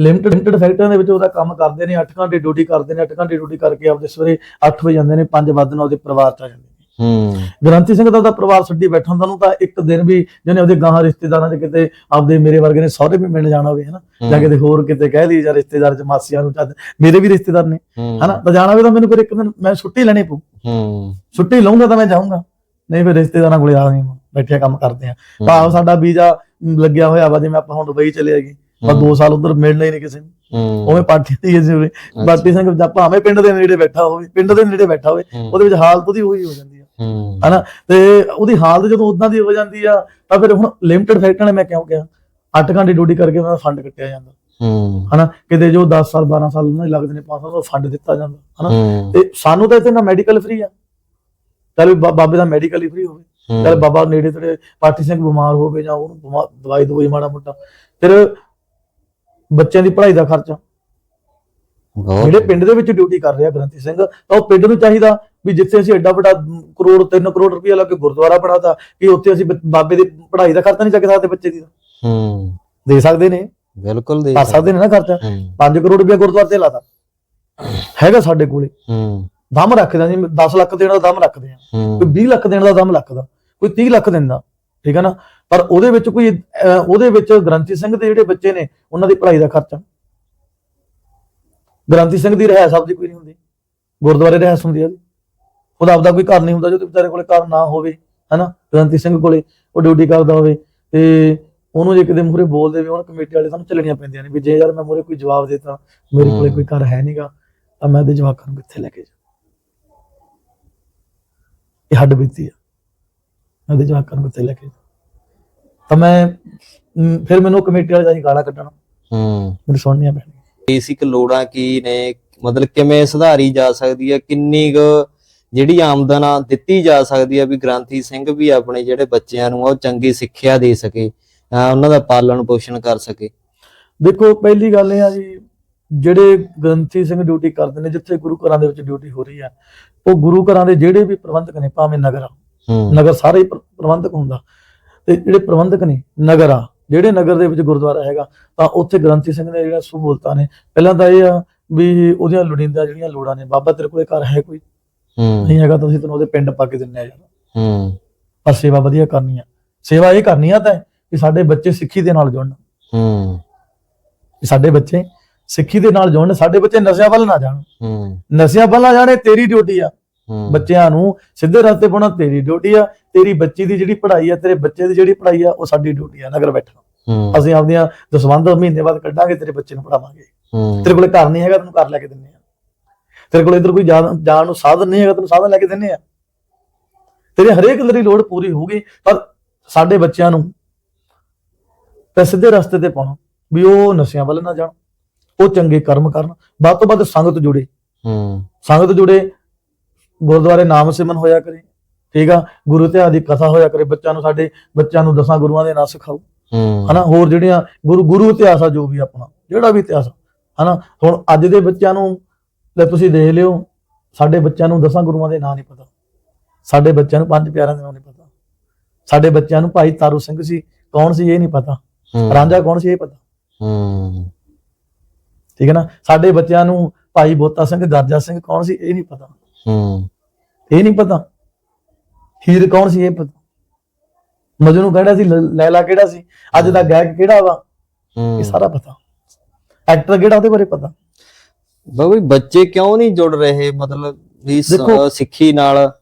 ਲਿਮਟਿਡ ਲਿਮਟਿਡ ਫੈਕਟਰੀਆਂ ਦੇ ਵਿੱਚ ਉਹਦਾ ਕੰਮ ਕਰਦੇ ਨੇ 8 ਘੰਟੇ ਡਿਊਟੀ ਕਰਦੇ ਨੇ 8 ਘੰਟੇ ਡਿਊਟੀ ਕਰਕੇ ਆਪਦੇ ਸਵੇਰੇ 8 ਵਜੇ ਜਾਂਦੇ ਨੇ 5 ਵਜੇ ਉਹਦੇ ਪਰਿਵਾਰ ਚ ਆ ਜਾਂਦੇ ਨੇ। ਹੂੰ। ਗ੍ਰੰਥੀ ਸਿੰਘ ਦਾ ਉਹਦਾ ਪਰਿਵਾਰ ਛੱਡੀ ਬੈਠਾ ਹੁੰਦਾ ਨੂੰ ਤਾਂ ਇੱਕ ਦਿਨ ਵੀ ਜਿਹਨੇ ਉਹਦੇ ਗਾਹਾਂ ਰਿਸ਼ਤੇਦਾਰਾਂ 'ਚ ਕਿਤੇ ਆਪਦੇ ਮੇਰੇ ਵਰਗੇ ਨੇ ਸਹੁਰੇ ਵੀ ਮਿਲਣ ਜਾਣਾ ਹੋਵੇ ਹਨਾ। ਜਾਂ ਕਿਤੇ ਹੋਰ ਕਿਤੇ ਕਹਿ ਦੀ ਜਾਂ ਰਿਸ਼ਤੇਦਾਰ ਚ ਮਾਸੀਆਂ ਨੂੰ ਚੱਲ ਮੇਰੇ ਵੀ ਰਿਸ਼ਤੇਦਾਰ ਨੇ ਹਨਾ। ਤਾਂ ਜਾਣਾ ਹੋਵੇ ਤਾਂ ਮੈਨੂੰ ਫਿਰ ਇੱਕ ਦਿਨ ਮੈਂ ਛੁੱਟੀ ਲੈਣੀ ਪਊ। ਹੂੰ। ਛੁੱਟੀ ਲਵਾਂਗਾ ਤਾਂ ਮੈਂ ਜਾਊਂਗਾ। ਨਹੀਂ ਫਿਰ ਰਿਸ਼ਤੇਦਾਰਾਂ ਕੋਲੇ ਆ ਨਹੀਂ ਬੈਠਿਆ ਕੰਮ ਕਰਦੇ ਆ। ਭਾਵ ਸਾਡਾ ਵੀਜ਼ਾ ਲੱਗਿਆ ਹੋਇਆ ਵਾ ਜਿਵੇਂ ਆਪਾਂ ਹੁਣ ਦੁਬਈ ਚਲੇ ਗਏ ਪਰ 2 ਸਾਲ ਉਧਰ ਮਿਲਣਾ ਹੀ ਨਹੀਂ ਕਿਸੇ ਨੂੰ। ਉਵੇਂ ਪਾਰਟੀ ਦੀ ਜਿਵੇਂ ਬਾਟੀ ਸਿੰਘ ਜਾਂ ਭਾਵੇਂ ਪਿੰਡ ਦੇ ਨੇੜੇ ਬੈਠਾ ਹੋਵੇ ਪਿੰਡ ਦੇ ਨੇੜੇ ਬੈਠਾ ਹੋਵੇ ਉਹਦੇ ਵਿੱਚ ਹਾਲਤ ਉਹਦੀ ਉਹੀ ਹੋ ਜਾਂਦੀ ਆ। ਹਨਾ? ਤੇ ਉਹਦੀ ਹਾਲਤ ਜਦੋਂ ਉਦਾਂ ਦੀ ਹੋ ਜਾਂਦੀ ਆ ਤਾਂ ਫਿਰ ਹੁਣ ਲਿਮਟਿਡ ਫੈਕਟਰ ਨੇ ਮੈਂ ਕਿਉਂ ਕਿਹਾ? 8 ਘੰਟੇ ਡਿਊਟੀ ਕਰਕੇ ਉਹਨਾਂ ਦਾ ਫੰਡ ਕੱਟਿਆ ਜਾਂਦਾ। ਹਨਾ? ਕਿਤੇ ਜੋ 10 ਸਾਲ 12 ਸਾਲ ਉਹਨਾਂ ਦੇ ਲੱਗਦੇ ਨੇ 5 ਸਾਲ ਦਾ ਫੰਡ ਦਿੱਤਾ ਜਾਂਦਾ। ਹਨਾ? ਤੇ ਸਾਨੂੰ ਤਾਂ ਇੱਥੇ ਨਾ ਮੈਡੀਕਲ ਫ੍ਰੀ ਆ। ਚੱਲ ਬਾਬੇ ਦਾ ਮੈਡੀਕਲ ਹੀ ਫ੍ਰੀ ਹੋਵੇ। ਚੱਲ ਬਾਬਾ ਨੇੜੇ ਤੇੜੇ ਪਾਰਟੀ ਸਿੰਘ ਬਿਮਾਰ ਹੋਵੇ ਜਾਂ ਉਹਨੂੰ ਦਵਾਈ ਦਵਾਈ ਮਾੜਾ ਮੋਟਾ ਫਿਰ ਬੱਚਿਆਂ ਦੀ ਪੜ੍ਹਾਈ ਦਾ ਖਰਚਾ। ਜਿਹੜੇ ਪਿੰਡ ਦੇ ਵਿੱਚ ਡਿਊਟੀ ਕਰ ਰਿਹਾ ਗ੍ਰੰਥੀ ਸਿੰਘ ਤਾਂ ਉਹ ਪਿੰਡ ਨੂੰ ਚਾਹੀਦਾ ਵੀ ਜਿੱਥੇ ਅਸੀਂ ਐਡਾ ਵੱਡਾ ਕਰੋੜ 3 ਕਰੋੜ ਰੁਪਏ ਲਾ ਕੇ ਗੁਰਦੁਆਰਾ ਬਣਾਤਾ ਕਿ ਉੱਥੇ ਅਸੀਂ ਬਾਬੇ ਦੀ ਪੜ੍ਹਾਈ ਦਾ ਖਰਚਾ ਨਹੀਂ ਚੱਕ ਸਕਦੇ ਬੱਚੇ ਦੀ। ਹੂੰ। ਦੇ ਸਕਦੇ ਨੇ। ਬਿਲਕੁਲ ਦੇ ਸਕਦੇ ਨੇ ਨਾ ਖਰਚਾ। ਹੂੰ। 5 ਕਰੋੜ ਰੁਪਏ ਗੁਰਦੁਆਰੇ ਤੇ ਲਾਤਾ। ਹੈਗਾ ਸਾਡੇ ਕੋਲੇ। ਹੂੰ। ਦਮ ਰੱਖਦਾ ਜੀ 10 ਲੱਖ ਦੇਣ ਦਾ ਦਮ ਰੱਖਦੇ ਆ। ਕੋਈ 20 ਲੱਖ ਦੇਣ ਦਾ ਦਮ ਰੱਖਦਾ। ਕੋਈ 30 ਲੱਖ ਦਿੰਦਾ, ਠੀਕ ਹੈ ਨਾ? ਪਰ ਉਹਦੇ ਵਿੱਚ ਕੋਈ ਉਹਦੇ ਵਿੱਚ ਗ੍ਰੰਥੀ ਸਿੰਘ ਦੇ ਜਿਹੜੇ ਬੱਚੇ ਨੇ, ਉਹਨਾਂ ਦੀ ਪੜ੍ਹਾਈ ਦਾ ਖਰਚਾ। ਗ੍ਰੰਥੀ ਸਿੰਘ ਦੀ ਰਹਿ ਸਭ ਦੀ ਕੋਈ ਨਹੀਂ ਹੁੰਦੀ। ਗੁਰਦੁਆਰੇ ਰਹਿਸ ਹੁੰਦੀ ਆ ਉਹਦੀ। ਉਹਦਾ ਆਪਦਾ ਕੋਈ ਘਰ ਨਹੀਂ ਹੁੰਦਾ, ਜੋ ਤੇ ਵਿਚਾਰੇ ਕੋਲੇ ਘਰ ਨਾ ਹੋਵੇ, ਹਨਾ? ਗ੍ਰੰਥੀ ਸਿੰਘ ਕੋਲੇ ਉਹ ਡਿਊਟੀ ਕਰਦਾ ਹੋਵੇ ਤੇ ਉਹਨੂੰ ਜੇ ਕਿਤੇ ਮੂਹਰੇ ਬੋਲਦੇ ਦੇਵੇ ਉਹਨਾਂ ਕਮੇਟੀ ਵਾਲੇ ਸਾਨੂੰ ਚੱਲਣੀਆਂ ਪੈਂਦੀਆਂ ਨੇ ਵੀ ਜੇ ਯਾਰ ਮੈਂ ਮੂਹਰੇ ਕੋਈ ਜਵਾਬ ਦੇਤਾ, ਮੇਰੇ ਕੋਲੇ ਕੋਈ ਘਰ ਹੈ ਨਹੀਂਗਾ ਤਾਂ ਮੈਂ ਇਹਦੇ ਜਵਾਕਾਂ ਨੂੰ ਕਿੱਥੇ ਲੈ ਕੇ ਜਾ ਇਹ ਹੱਡ ਬੀਤੀ ਆ। ਮੈਂ ਇਹਦੇ ਜਵਾਕਾਂ ਨੂੰ ਕਿੱਥੇ ਲੈ ਕੇ ਤਾਂ ਮੈਂ ਮ, ਫਿਰ ਮੈਨੂੰ ਕਮੇਟੀ ਵਾਲੇ ਜਾਈ ਗਾਲਾਂ ਕੱਢਣਾ। ਹੂੰ ਮੈਨੂੰ ਸੁਣਨੀਆਂ ਪੈਣਗੀਆਂ। ਬੇਸਿਕ ਲੋੜਾਂ ਕੀ ਨੇ? ਮਤਲਬ ਕਿਵੇਂ ਸੁਧਾਰੀ ਜਾ ਸਕਦੀ ਹੈ? ਕਿੰਨੀ ਕੁ ਜਿਹੜੀ ਆਮਦਨ ਆ ਦਿੱਤੀ ਜਾ ਸਕਦੀ ਹੈ ਵੀ ਗ੍ਰਾਂਥੀ ਸਿੰਘ ਵੀ ਆਪਣੇ ਜਿਹੜੇ ਬੱਚਿਆਂ ਨੂੰ ਆ ਉਹ ਚੰਗੀ ਸਿੱਖਿਆ ਦੇ ਸਕੇ ਅਹ ਉਹਨਾਂ ਦਾ ਪਾਲਣ ਪੋਸ਼ਣ ਕਰ ਸਕੇ? ਦੇਖੋ ਪਹਿਲੀ ਗੱਲ ਇਹ ਆ ਜੀ ਜਿਹੜੇ ਗ੍ਰੰਥੀ ਸਿੰਘ ਡਿਊਟੀ ਕਰਦੇ ਨੇ ਜਿੱਥੇ ਗੁਰੂ ਘਰਾਂ ਦੇ ਵਿੱਚ ਡਿਊਟੀ ਹੋ ਰਹੀ ਆ ਉਹ ਗੁਰੂ ਘਰਾਂ ਦੇ ਜਿਹੜੇ ਵੀ ਪ੍ਰਬੰਧਕ ਨੇ ਭਾਵੇਂ ਨਗਰ ਆ ਨਗਰ ਸਾਰੇ ਪ੍ਰ- ਪ੍ਰਬੰਧਕ ਹੁੰਦਾ। ਤੇ ਜਿਹੜੇ ਪ੍ਰਬੰਧਕ ਨੇ ਨਗਰ ਆ ਜਿਹੜੇ ਨਗਰ ਦੇ ਵਿੱਚ ਗੁਰਦੁਆਰਾ ਹੈਗਾ ਤਾਂ ਉੱਥੇ ਗ੍ਰੰਥੀ ਸਿੰਘ ਨੇ ਜਿਹੜਾ ਸਹੂਲਤਾਂ ਨੇ ਪਹਿਲਾਂ ਤਾਂ ਇਹ ਆ ਵੀ ਉਹਦੀਆਂ ਲੋੜੀਂਦਾ ਜਿਹੜੀਆਂ ਲੋੜਾਂ ਨੇ ਬਾਬਾ ਤੇਰੇ ਕੋਲੇ ਘਰ ਹੈ ਕੋਈ? ਹੂੰ। ਨਹੀਂ ਹੈਗਾ ਤਾਂ ਅਸੀਂ ਤੈਨੂੰ ਉਹਦੇ ਪਿੰਡ ਪਾ ਕੇ ਦਿੰਨੇ ਆ ਯਾਰ। ਹੂੰ। ਪਰ ਸੇਵਾ ਵਧੀਆ ਕਰਨੀ ਆ। ਸੇਵਾ ਇਹ ਕਰਨੀ ਆ ਤਾਂ ਕਿ ਸਾਡੇ ਬੱਚੇ ਸਿੱਖੀ ਦੇ ਨਾਲ ਜੁੜਨ। ਹੂੰ। ਕਿ ਸਾਡੇ ਬੱਚੇ ਸਿੱਖੀ ਦੇ ਨਾਲ ਜੁੜਨ ਸਾਡੇ ਬੱਚੇ ਨਸ਼ਿਆਂ ਵੱਲ ਨਾ ਜਾਣ। ਹੂੰ। ਨਸ਼ਿਆਂ ਵੱਲ ਨਾ ਜਾਣੇ ਤੇਰੀ ਡਿਊਟੀ ਆ। ਬੱਚਿਆਂ ਨੂੰ ਸਿੱਧੇ ਰਸਤੇ ਪਾਉਣਾ ਤੇਰੀ ਡਿਊਟੀ ਆ ਤੇਰੀ ਬੱਚੀ ਦੀ ਜਿਹੜੀ ਪੜ੍ਹਾਈ ਆ ਤੇਰੇ ਬੱਚੇ ਦੀ ਜਿਹੜੀ ਪੜ੍ਹਾਈ ਆ ਉਹ ਸਾਡੀ ਡਿਊਟੀ ਆ ਨਗਰ ਬੈਠਾ ਹੂੰ। ਅਸੀਂ ਆਪਦੀਆਂ ਦਸਵੰਧ ਮਹੀਨੇ ਬਾਅਦ ਕੱਢਾਂਗੇ ਤੇਰੇ ਬੱਚੇ ਨੂੰ ਪੜਾਵਾਂਗੇ ਤੇਰੇ ਕੋਲੇ ਘਰ ਨਹੀਂ ਹੈਗਾ ਤੈਨੂੰ ਘਰ ਲੈ ਕੇ ਦਿੰਨੇ ਆ। ਤੇਰੇ ਕੋਲ ਇਧਰ ਕੋਈ ਜਾਣ ਨੂੰ ਸਾਧਨ ਨਹੀਂ ਹੈਗਾ ਤੈਨੂੰ ਸਾਧਨ ਲੈ ਕੇ ਦਿੰਨੇ ਆ। ਤੇਰੇ ਹਰੇਕ ਤੇਰੀ ਲੋੜ ਪੂਰੀ ਹੋਊਗੀ ਪਰ ਸਾਡੇ ਬੱਚਿਆਂ ਨੂੰ ਤਾਂ ਸਿੱਧੇ ਰਸਤੇ ਤੇ ਪਾਉਣਾ ਵੀ ਉਹ ਨਸ਼ਿਆਂ ਵੱਲ ਨਾ ਜਾਣ ਉਹ ਚੰਗੇ ਕਰਮ ਕਰਨ ਵੱਧ ਤੋਂ ਵੱਧ ਸੰਗਤ ਜੁੜੇ। ਹੂੰ। ਸੰਗਤ ਜੁੜੇ ਗੁਰਦੁਆਰੇ ਨਾਮ ਸਿਮਰਨ ਹੋਇਆ ਕਰੇ ਠੀਕ ਆ? ਗੁਰੂ ਧਿਆਨ ਦੀ ਕਥਾ ਹੋਇਆ ਕਰੇ ਬੱਚਿਆਂ ਨੂੰ ਸਾਡੇ ਬੱਚਿਆਂ ਨੂੰ ਦਸਾਂ ਗੁਰੂਆਂ ਦੇ ਨਾਂ ਸਿਖਾਓ। ਹਨਾ? ਹੋਰ ਜਿਹੜੀਆਂ ਗੁਰੂ ਗੁਰੂ ਇਤਿਹਾਸ ਆ ਜੋ ਵੀ ਆਪਣਾ ਜਿਹੜਾ ਵੀ ਇਤਿਹਾਸ ਹਨਾ? ਹੁਣ ਅੱਜ ਦੇ ਬੱਚਿਆਂ ਨੂੰ ਲੈ ਤੁਸੀਂ ਦੇਖ ਲਿਓ ਸਾਡੇ ਬੱਚਿਆਂ ਨੂੰ ਦਸਾਂ ਗੁਰੂਆਂ ਦੇ ਨਾਂ ਨਹੀਂ ਪਤਾ। ਸਾਡੇ ਬੱਚਿਆਂ ਨੂੰ ਪੰਜ ਪਿਆਰਿਆਂ ਦੇ ਨਾਂ ਨਹੀਂ ਪਤਾ। ਸਾਡੇ ਬੱਚਿਆਂ ਨੂੰ ਭਾਈ ਤਾਰੂ ਸਿੰਘ ਸੀ ਕੌਣ ਸੀ ਇਹ ਨਹੀਂ ਪਤਾ। ਰਾਂਝਾ ਕੌਣ ਸੀ ਇਹ ਪਤਾ। ਹੂੰ। ਠੀਕ ਹੈ ਨਾ? ਸਾਡੇ ਬੱਚਿਆਂ ਨੂੰ ਭਾਈ ਬੋਤਾ ਸਿੰਘ ਗਰਜਾ ਸਿੰਘ ਕੌਣ ਸੀ ਇਹ ਨਹੀਂ ਪਤਾ। ਹੂੰ। ਇਹ ਨਹੀਂ ਪਤਾ। ਹੀਰ ਕੌਣ ਸੀ ਇਹ ਪਤਾ। ਮਜਨੂ ਕਿਹੜਾ ਸੀ? ਲੈਲਾ ਕਿਹੜਾ ਸੀ? ਅੱਜ ਦਾ ਗਾਇਕ ਕਿਹੜਾ ਵਾ? ਇਹ ਸਾਰਾ ਪਤਾ। ਐਕਟਰ ਕਿਹੜਾ ਉਹਦੇ ਬਾਰੇ ਪਤਾ? ਬਾਬੂ ਬੱਚੇ ਕਿਉਂ ਨਹੀਂ ਜੁੜ ਰਹੇ? ਮਤਲਬ ਵੀ ਸਿੱਖੀ ਨਾਲ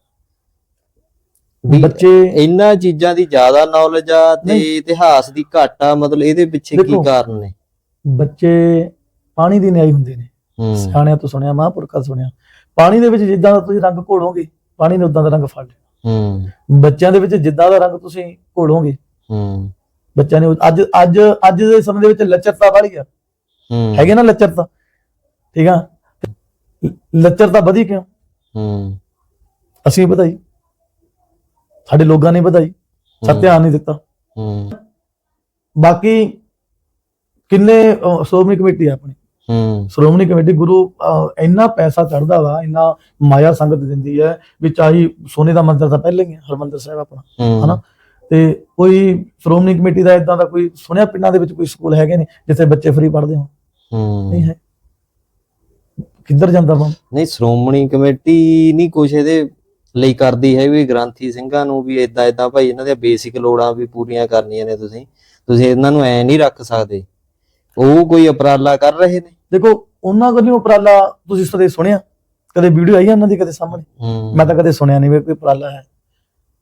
ਬੱਚੇ ਇਹਨਾਂ ਚੀਜ਼ਾਂ ਦੀ ਜ਼ਿਆਦਾ ਨੌਲੇਜ ਆ ਤੇ। ਇਤਿਹਾਸ ਦੀ ਘੱਟ ਆ। ਮਤਲਬ ਇਹਦੇ ਪਿੱਛੇ ਕੀ ਕਾਰਨ ਨੇ? ਬੱਚੇ ਪਾਣੀ ਦੀ ਨਿਆਈ ਹੁੰਦੇ ਨੇ। ਸਿਆਣਿਆਂ ਤੋਂ ਸੁਣਿਆ ਮਹਾਂਪੁਰਖਾਂ ਤੋਂ ਸੁਣਿਆ। ਪਾਣੀ ਦੇ ਵਿੱਚ ਜਿੱਦਾਂ ਦਾ ਤੁਸੀਂ ਰੰਗ ਘੋਲੋਗੇ ਪਾਣੀ ਨੇ ਉਦਾਂ ਦਾ ਰੰਗ ਫੜ ਲਿਆ। ਹੂੰ। ਬੱਚਿਆਂ ਦੇ ਵਿੱਚ ਜਿੱਦਾਂ ਦਾ ਰੰਗ ਤੁਸੀਂ ਘੋਲੋਗੇ ਹੂੰ। ਬੱਚਿਆਂ ਨੇ ਅੱਜ ਅੱਜ ਅੱਜ ਦੇ ਸਮੇਂ ਦੇ ਵਿੱਚ ਲੱਚਰਤਾ ਵਾਲੀ ਆ ਹੂੰ। ਹੈਗੇ ਨਾ ਲੱਚਰਤਾ? ਠੀਕ ਆ? ਲੱਚਰਤਾ ਵਧੀ ਕਿਉਂ? ਹੂੰ। ਅਸੀਂ ਵਧਾਈ। ਸਾਡੇ ਲੋਕਾਂ ਨੇ ਵਧਾਈ। ਸਾ ਧਿਆਨ ਨਹੀਂ ਦਿੱਤਾ। ਹੂੰ। ਬਾਕੀ ਕਿੰਨੇ ਸ਼੍ਰੋਮਣੀ ਕਮੇਟੀ ਆ ਆਪਣੀ? ਹੂੰ। ਸ਼੍ਰੋਮਣੀ ਕਮੇਟੀ ਗੁਰੂ ਅਹ, ਇੰਨਾ ਪੈਸਾ ਚੜਦਾ ਵਾ ਇੰਨਾ ਮਾਇਆ ਸੰਗਤ ਦਿੰਦੀ ਹੈ ਵੀ ਚਾਹੀ ਸੋਨੇ ਦਾ ਮੰਦਰ ਤਾਂ ਪਹਿਲਾਂ ਹੀ ਹੈ ਹਰਮੰਦਰ ਸਾਹਿਬ ਆਪਣਾ ਹਨਾ? ਤੇ ਕੋਈ ਸ਼੍ਰੋਮਣੀ ਕਮੇਟੀ ਦਾ ਇਦਾਂ ਦਾ ਕੋਈ ਸੁਣਿਆ ਪਿੰਡਾਂ ਦੇ ਵਿੱਚ ਕੋਈ ਸਕੂਲ ਹੈਗੇ ਨੇ ਜਿੱਥੇ ਬੱਚੇ ਫ੍ਰੀ ਪੜ੍ਹਦੇ ਹੋ। ਨਹੀਂ ਹੂੰ। ਹੈ ਕਿੱਧਰ ਜਾਂਦਾ ਵਾ? ਨਹੀਂ ਸ਼੍ਰੋਮਣੀ ਕਮੇਟੀ ਨਹੀਂ ਕੁਛ ਇਹਦੇ ਲਈ ਕਰਦੀ ਹੈ ਵੀ ਗ੍ਰਾਂਥੀ ਸਿੰਘਾਂ ਨੂੰ ਵੀ ਇਦਾਂ ਇਦਾਂ ਭਾਈ ਇਹਨਾਂ ਦੀਆਂ ਬੇਸਿਕ ਲੋੜਾਂ ਵੀ ਪੂਰੀਆਂ ਕਰਨੀਆਂ ਨੇ ਤੁਸੀਂ। ਤੁਸੀਂ ਇਹਨਾਂ ਨੂੰ ਐ ਨਹੀਂ ਰੱਖ ਸਕਦੇ। ਉਹ ਕੋਈ ਉਪਰਾਲਾ ਕਰ ਰਹੇ ਨੇ। ਦੇਖੋ ਉਹਨਾਂ ਕੋਲ ਨਹੀਂ ਉਪਰਾਲਾ ਤੁਸੀਂ ਕਦੇ ਸੁਣਿਆ? ਕਦੇ ਵੀਡੀਓ ਆਈ ਆ ਉਹਨਾਂ ਦੀ ਕਦੇ ਸਾਹਮਣੇ? ਹੂੰ। ਮੈਂ ਤਾਂ ਕਦੇ ਸੁਣਿਆ ਨਹੀਂ ਵੀ ਕੋਈ ਉਪਰਾਲਾ ਹੈ।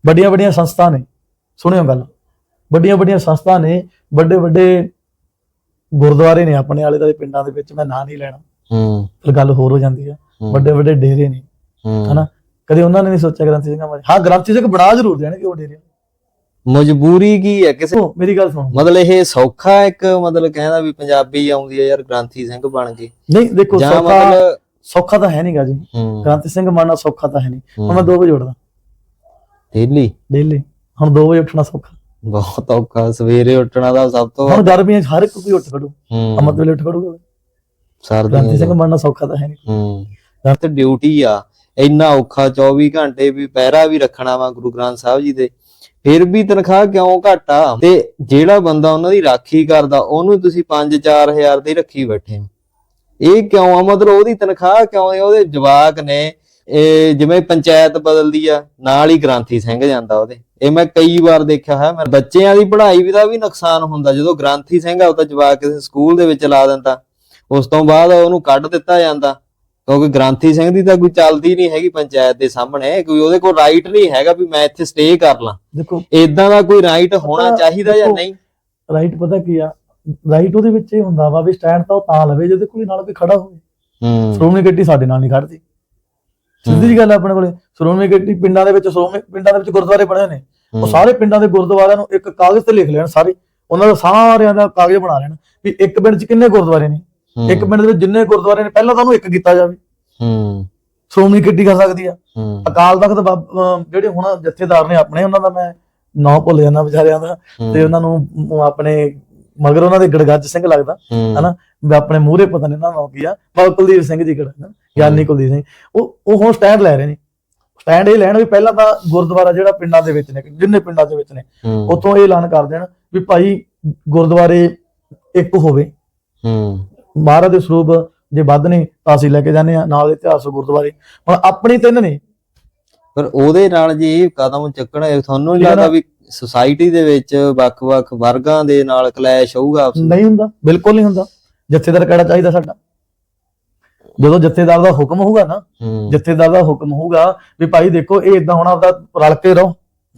ਵੱਡੀਆਂ ਵੱਡੀਆਂ ਸੰਸਥਾ ਨੇ ਸੁਣਿਓ ਗੱਲ। ਵੱਡੀਆਂ ਵੱਡੀਆਂ ਸੰਸਥਾ ਨੇ ਵੱਡੇ ਵੱਡੇ ਗੁਰਦੁਆਰੇ ਨੇ ਆਪਣੇ ਆਲੇ ਦੁਆਲੇ ਪਿੰਡਾਂ ਦੇ ਵਿੱਚ ਮੈਂ ਨਾਂ ਨਹੀਂ ਲੈਣਾ। ਹੂੰ। ਫਿਰ ਗੱਲ ਹੋਰ ਹੋ ਜਾਂਦੀ ਆ। ਹੂੰ, ਵੱਡੇ ਵੱਡੇ ਡੇਰੇ ਨੇ। ਹੂੰ। ਹਨਾ? ਕਦੇ ਉਹਨਾਂ ਨੇ ਨਹੀਂ ਸੋਚਿਆ ਗ੍ਰੰਥੀ ਸਿੰਘਾਂ ਬਾਰੇ? ਹਾਂ ਗ੍ਰੰਥੀ ਸਿੰਘ ਬਣਾ ਜ਼ਰੂਰ ਦੇਣਗੇ ਉਹ ਡੇਰੇ। ਮਜਬੂਰੀ ਕੀ ਹੈ? ਕਿਸੇ ਮੇਰੀ ਗੱਲ ਸੁਣੋ। ਮਤਲਬ ਇਹ ਸੌਖਾ ਇੱਕ ਮਤਲਬ ਕਹਿੰਦਾ ਵੀ ਪੰਜਾਬੀ ਆਉਂਦੀ ਹੈ ਯਾਰ ਗ੍ਰਾਂਥੀ ਸਿੰਘ ਬਣ ਕੇ। ਨਹੀਂ ਦੇਖੋ ਸੌਖਾ ਸੌਖਾ ਤਾਂ ਹੈ ਨਹੀਂਗਾ ਜੀ। ਗ੍ਰੰਥੀ ਸਿੰਘ ਬਣਨਾ ਸੌਖਾ ਤਾਂ ਹੈ ਨਹੀਂ ਹੁਣ ਮੈਂ 2 ਵਜੇ ਉੱਠਦਾ। ਡੇਲੀ? ਡੇਲੀ। ਹੁਣ 2 ਵਜੇ ਉੱਠਣਾ ਸੌਖਾ। ਬਹੁਤ ਔਖਾ। ਸਵੇਰੇ ਉੱਠਣਾ ਦਾ ਸਭ ਤੋਂ ਹੁਣ ਗਰਮੀਆਂ ਹਰ ਇੱਕ ਕੋਈ ਉੱਠ ਖੜੂ। ਹੂੰ। ਅਮਰ ਵੇਲੇ ਉੱਠ ਖੜੂਗਾ ਗ੍ਰੰਥੀ ਸਰਦੀਆਂ ਸਿੰਘ ਬਣਨਾ ਸੌਖਾ ਤਾਂ ਹੈ ਨਹੀਂ ਹੂੰ। ਤੇ ਡਿਊਟੀ ਆ। ਇੰਨਾ ਔਖਾ 24 ਘੰਟੇ ਵੀ ਪਹਿਰਾ ਵੀ ਰੱਖਣਾ ਵਾ ਗੁਰੂ ਗ੍ਰੰਥ ਸਾਹਿਬ ਜੀ ਦੇ। ਫਿਰ ਵੀ ਤਨਖਾਹ ਕਿਉਂ ਘੱਟ ਆ? ਤੇ ਜਿਹੜਾ ਬੰਦਾ ਉਹਨਾਂ ਦੀ ਰਾਖੀ ਕਰਦਾ, ਉਹਨੂੰ ਤੁਸੀਂ 5-4000 ਦੀ ਰੱਖੀ ਬੈਠੇ ਹੋ। ਇਹ ਕਿਉਂ ਆ? ਮਤਲਬ ਉਹਦੀ ਤਨਖਾਹ ਕਿਉਂ ਹੈ ਉਹਦੇ ਜਵਾਕ ਨੇ, ਇਹ ਜਿਵੇਂ ਪੰਚਾਇਤ ਬਦਲਦੀ ਆ, ਨਾਲ ਹੀ ਗ੍ਰਾਂਥੀ ਸਿੰਘ ਜਾਂਦਾ ਉਹਦੇ। ਇਹ ਮੈਂ ਕਈ ਵਾਰ ਦੇਖਿਆ ਹੋਇਆ, ਮੈਂ ਬੱਚਿਆਂ ਦੀ ਪੜ੍ਹਾਈ ਵੀ ਦਾ ਵੀ ਨੁਕਸਾਨ ਹੁੰਦਾ। ਜਦੋਂ ਗ੍ਰਾਂਥੀ ਸਿੰਘ ਆ ਉਹਦਾ ਜਵਾਕ ਕਿਸੇ ਸਕੂਲ ਦੇ ਵਿੱਚ ਲਾ ਦਿੰਦਾ। ਉਸ ਤੋਂ ਬਾਅਦ ਉਹਨੂੰ ਕੱਢ ਦਿੱਤਾ ਜਾਂਦਾ। ਕਿਉਂਕਿ ਗ੍ਰਾਂਥੀ ਸਿੰਘ ਦੀ ਤਾਂ ਕੋਈ ਚੱਲਦੀ ਨਹੀਂ ਹੈਗੀ ਪੰਚਾਇਤ ਦੇ ਸਾਹਮਣੇ ਕੋਈ ਉਹਦੇ ਕੋਲ ਰਾਈਟ ਨਹੀਂ ਹੈਗਾ ਵੀ ਮੈਂ ਇੱਥੇ ਸਟੇ ਕਰ ਲਾਂ। ਦੇਖੋ ਇਦਾਂ ਦਾ ਕੋਈ ਰਾਈਟ ਹੋਣਾ ਚਾਹੀਦਾ ਜਾਂ ਨਹੀਂ? ਰਾਈਟ ਪਤਾ ਕੀ ਆ? ਰਾਈਟ ਉਹਦੇ ਵਿੱਚ ਇਹ ਹੁੰਦਾ ਵਾ ਵੀ ਸਟੈਂਡ ਤਾਂ ਉਹ ਤਾਂ ਲਵੇ ਜਿਹਦੇ ਕੋਲ ਨਾਲ ਕੋਈ ਖੜਾ ਹੋਵੇ। ਹੂੰ। ਸ਼੍ਰੋਮਣੀ ਕਮੇਟੀ ਸਾਡੇ ਨਾਲ ਨਹੀਂ ਖੜਦੀ। ਸਿੱਧੀ ਜੀ ਗੱਲ ਆਪਣੇ ਕੋਲੇ ਸ਼੍ਰੋਮਣੀ ਕਮੇਟੀ ਪਿੰਡਾਂ ਦੇ ਵਿੱਚ ਸ਼੍ਰੋਮਣੀ ਪਿੰਡਾਂ ਦੇ ਵਿੱਚ ਗੁਰਦੁਆਰੇ ਬਣੇ ਨੇ। ਉਹ ਸਾਰੇ ਪਿੰਡਾਂ ਦੇ ਗੁਰਦੁਆਰਿਆਂ ਨੂੰ ਇੱਕ ਕਾਗਜ਼ ਤੇ ਲਿਖ ਲੈਣ ਸਾਰੇ। ਉਹਨਾਂ ਦਾ ਸਾਰਿਆਂ ਦਾ ਕਾਗਜ਼ ਬਣਾ ਲੈਣ ਵੀ ਇੱਕ ਪਿੰਡ 'ਚ ਕਿੰਨੇ ਗੁਰਦੁਆਰੇ ਨੇ? ਇੱਕ ਪਿੰਡ ਦੇ ਵਿੱਚ ਜਿੰਨੇ ਗੁਰਦੁਆਰੇ ਨੇ ਪਹਿਲਾਂ ਤਾਂ ਉਹਨੂੰ ਇੱਕ ਕੀਤਾ ਜਾਵੇ। ਹੂੰ। ਸ਼੍ਰੋਮਣੀ ਕਮੇਟੀ ਕਰ ਸਕਦੀ ਆ। ਅਕਾਲ ਤਖਤ ਜਿਹੜੇ ਹੁਣ ਜਥੇਦਾਰ ਨੇ ਆਪਣੇ ਉਹਨਾਂ ਦਾ ਮੈਂ ਨਾਂ ਭੁੱਲ ਜਾਂਦਾ ਵਿਚਾਰਿਆਂ ਦਾ। ਤੇ ਉਹਨਾਂ ਨੂੰ ਆਪਣੇ ਮਗਰ ਉਹਨਾਂ ਦੇ ਗੜਗੱਜ ਸਿੰਘ ਲੱਗਦਾ। ਹਨਾ? ਆਪਣੇ ਮੂਹਰੇ ਪਤਾ ਨਹੀਂ ਨਾ ਕੀ ਆ। ਕੁਲਦੀਪ ਸਿੰਘ ਜੀ ਗੜ ਗਿਆਨੀ ਕੁਲਦੀਪ ਸਿੰਘ। ਉਹ ਉਹ ਹੁਣ ਸਟੈਂਡ ਲੈ ਰਹੇ ਨੇ। ਸਟੈਂਡ ਇਹ ਲੈਣ ਵੀ ਪਹਿਲਾਂ ਤਾਂ ਗੁਰਦੁਆਰਾ ਜਿਹੜਾ ਪਿੰਡਾਂ ਦੇ ਵਿੱਚ ਨੇ ਜਿੰਨੇ ਪਿੰਡਾਂ ਦੇ ਵਿੱਚ ਨੇ ਉਤੋਂ ਇਹ ਐਲਾਨ ਕਰ ਦੇਣ ਵੀ ਭਾਈ ਗੁਰਦੁਆਰੇ ਇੱਕ ਹੋਵੇ। ਹੂੰ। ਮਹਾਰਾਜ ਦੇ ਸਰੂਪ ਜੇ ਵੱਧ ਨੇ ਤਾਂ ਅਸੀਂ ਲੈ ਕੇ ਜਾਂਦੇ ਆ ਨਾਲ ਇਤਿਹਾਸਕ ਗੁਰਦੁਆਰੇ। ਹੁਣ ਆਪਣੀ ਤਿੰਨ ਨੇ। ਪਰ ਉਹਦੇ ਨਾਲ ਜੇ ਕਦਮ ਚੱਕਣਾ ਤੁਹਾਨੂੰ ਨਹੀਂ ਲੱਗਦਾ? ਵੀ ਸੁਸਾਇਟੀ ਦੇ ਵਿੱਚ ਵੱਖ-ਵੱਖ ਵਰਗਾਂ ਦੇ ਨਾਲ ਕਲੈਸ਼ ਹੋਊਗਾ ਆਪਸ? ਨਹੀਂ ਹੁੰਦਾ ਬਿਲਕੁਲ ਨਹੀਂ ਹੁੰਦਾ। ਜਥੇਦਾਰ ਕਿਹੜਾ ਚਾਹੀਦਾ ਸਾਡਾ? ਜਦੋਂ ਜਥੇਦਾਰ ਦਾ ਹੁਕਮ ਹੋਊਗਾ ਨਾ ਜਥੇਦਾਰ ਦਾ ਹੁਕਮ ਹੋਊਗਾ ਵੀ ਭਾਈ ਦੇਖੋ ਇਹ ਇਦਾਂ ਹੋਣਾ ਆਪਦਾ ਰਲ ਕੇ ਰਹੋ।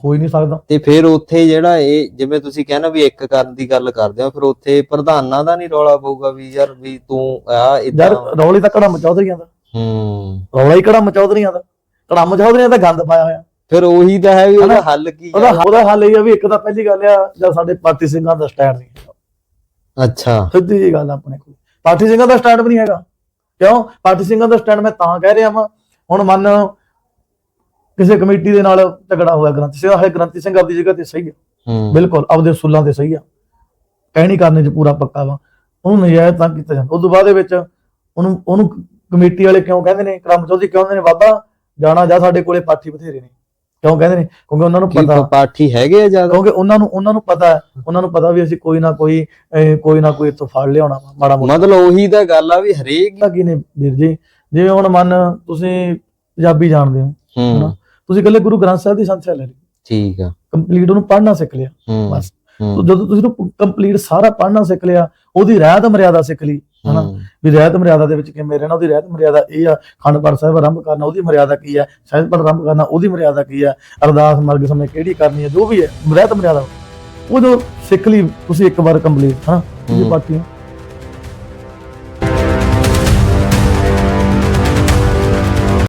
ਹੋ ਹੀ ਨਹੀਂ ਸਕਦਾ। ਤੇ ਫਿਰ ਉੱਥੇ ਜਿਹੜਾ ਇਹ ਜਿਵੇਂ ਤੁਸੀਂ ਕਹਿੰਦੇ ਵੀ ਇੱਕ ਕਰਨ ਦੀ ਗੱਲ ਕਰਦੇ ਹੋ ਫਿਰ ਉੱਥੇ ਪ੍ਰਧਾਨਾਂ ਦਾ ਨਹੀਂ ਰੌਲਾ ਪਊਗਾ ਵੀ ਯਾਰ ਵੀ ਤੂੰ ਆ ਯਾਰ ਇਦਾਂ ਰੌਲੀ ਤਾਂ ਕੜਾ ਮਚੌਧਰੀਆਂ ਦਾ। ਹੂੰ। ਰੌਲਾ ਹੀ ਕੜਾ ਮਚੌਧਰੀਆਂ ਦਾ। ਕੜਾ ਮਚੌਧਰੀਆਂ ਦਾ ਗੰਦ ਪਾਇਆ ਹੋਇਆ। ਫਿਰ ਉਹੀ ਤਾਂ ਹੈ ਵੀ ਉਹਦਾ? ਹੱਲ ਕੀ ਉਹਦਾ ਹੈ ਉਹਦਾ ਹੱਲ ਇਹ ਆ ਵੀ ਇੱਕ ਤਾਂ ਪਹਿਲੀ ਗੱਲ ਆ ਜਦ ਸਾਡੇ ਪਾਰਟੀ ਸਿੰਘਾਂ ਦਾ ਸਟੈਂਡ ਨਹੀਂ ਅੱਛਾ। ਸਿੱਧੀ ਜੀ ਗੱਲ ਆਪਣੇ ਕੋਲ। ਪਾਰਟੀ ਸਿੰਘਾਂ ਦਾ ਸਟੈਂਡ ਵੀ ਨਹੀਂ ਹੈਗਾ। ਕਿਉਂ? ਪਾਰਟੀ ਸਿੰਘਾਂ ਦਾ ਸਟੈਂਡ ਮੈਂ ਤਾਂ ਕਹਿ ਰਿਹਾ ਵਾਂ। ਹੁਣ ਮੰਨ ਕਿਸੇ ਕਮੇਟੀ ਦੇ ਨਾਲ ਝਗੜਾ ਹੋਇਆ ਗ੍ਰੰਥੀ ਸਿੰਘ ਹੈ ਗ੍ਰੰਥੀ ਸਿੰਘ ਆਪਦੀ ਜਗ੍ਹਾ ਤੇ ਸਹੀ ਹੂੰ। ਬਿਲਕੁਲ ਆਪਦੇ ਸੁੱਲਾਂ ਤੇ ਸਹੀ ਆ। ਕਹਿਣੀ ਕਰਨੇ ਚ ਪੂਰਾ ਪੱਕਾ ਵਾ। ਉਹਨੂੰ ਨਜਾਇਜ਼ ਤਾਂ ਕੀਤਾ ਜਾਂਦਾ। ਉਸ ਤੋਂ ਬਾਅਦ ਦੇ ਵਿੱਚ ਉਹਨੂੰ ਉਹਨੂੰ ਕਮੇਟੀ ਵਾਲੇ ਕਿਉਂ ਕਹਿੰਦੇ ਨੇ? ਕਰਮ ਚੌਧਰੀ ਕਿਉਂ ਕਹਿੰਦੇ ਨੇ? ਬਾਬਾ ਜਾਣਾ ਜਾ ਸਾਡੇ ਕੋਲੇ ਪਾਠੀ ਬਥੇਰੇ ਨੇ। ਕਿਉਂ ਕਹਿੰਦੇ ਨੇ? ਕਿਉਂਕਿ ਉਹਨਾਂ ਨੂੰ ਪਤਾ। ਪਾਠੀ ਹੈਗੇ ਆ ਜ਼ਿਆਦਾ? ਕਿਉਂਕਿ ਉਹਨਾਂ ਨੂੰ ਉਹਨਾਂ ਨੂੰ ਪਤਾ ਹੈ। ਉਹਨਾਂ ਨੂੰ ਪਤਾ ਵੀ ਅਸੀਂ ਕੋਈ ਨਾ ਕੋਈ ਕੋਈ ਨਾ ਕੋਈ ਇੱਥੋਂ ਫੜ ਲਿਆਉਣਾ ਵਾ, ਮਾੜਾ ਮੋਟਾ। ਮਤਲਬ ਉਹੀ ਤਾਂ ਗੱਲ ਆ ਵੀ ਹਰੇਕ ਕੀ ਨੇ ਵੀਰ ਜੀ? ਜਿਵੇਂ ਹੁਣ ਮੰਨ ਤੁਸੀਂ ਪੰਜਾਬੀ ਜਾਣਦੇ ਹੋ ਹੂੰ। ਤੁਸੀਂ ਇਕੱਲੇ ਗੁਰੂ ਗ੍ਰੰਥ ਸਾਹਿਬ ਦੀ ਸੰਥਿਆ ਲੈ ਲਈ ਠੀਕ ਆ। ਕੰਪਲੀਟ ਉਹਨੂੰ ਪੜ੍ਹਨਾ ਸਿੱਖ ਲਿਆ ਬਸ। ਜਦੋਂ ਤੁਸੀਂ ਉਹਨੂੰ ਕੰਪਲੀਟ ਸਾਰਾ ਪੜ੍ਹਨਾ ਸਿੱਖ ਲਿਆ ਉਹਦੀ ਰਹਿਤ ਮਰਿਆਦਾ ਸਿੱਖ ਲਈ ਹਨਾ? ਵੀ ਰਹਿਤ ਮਰਿਆਦਾ ਦੇ ਵਿੱਚ ਕਿਵੇਂ ਰਹਿਣਾ ਉਹਦੀ ਰਹਿਤ ਮਰਿਆਦਾ ਇਹ ਆ ਖੰਡ ਪਾਠ ਸਾਹਿਬ ਆਰੰਭ ਕਰਨਾ ਉਹਦੀ ਮਰਿਆਦਾ ਕੀ ਹੈ ਸਹਿਜ ਪਾਠ ਆਰੰਭ ਕਰਨਾ ਉਹਦੀ ਮਰਿਆਦਾ ਕੀ ਹੈ ਅਰਦਾਸ ਮਰਗ ਸਮੇਂ ਕਿਹੜੀ ਕਰਨੀ ਹੈ ਜੋ ਵੀ ਹੈ ਰਹਿਤ ਮਰਿਆਦਾ। ਉਹ ਜੋ ਸਿੱਖ ਲਈ ਤੁਸੀਂ ਇੱਕ ਵਾਰ ਕੰਪਲੀਟ ਹਨਾ? ਤੁਸੀਂ ਹੂੰ। ਪਾਠੀ ਹੋ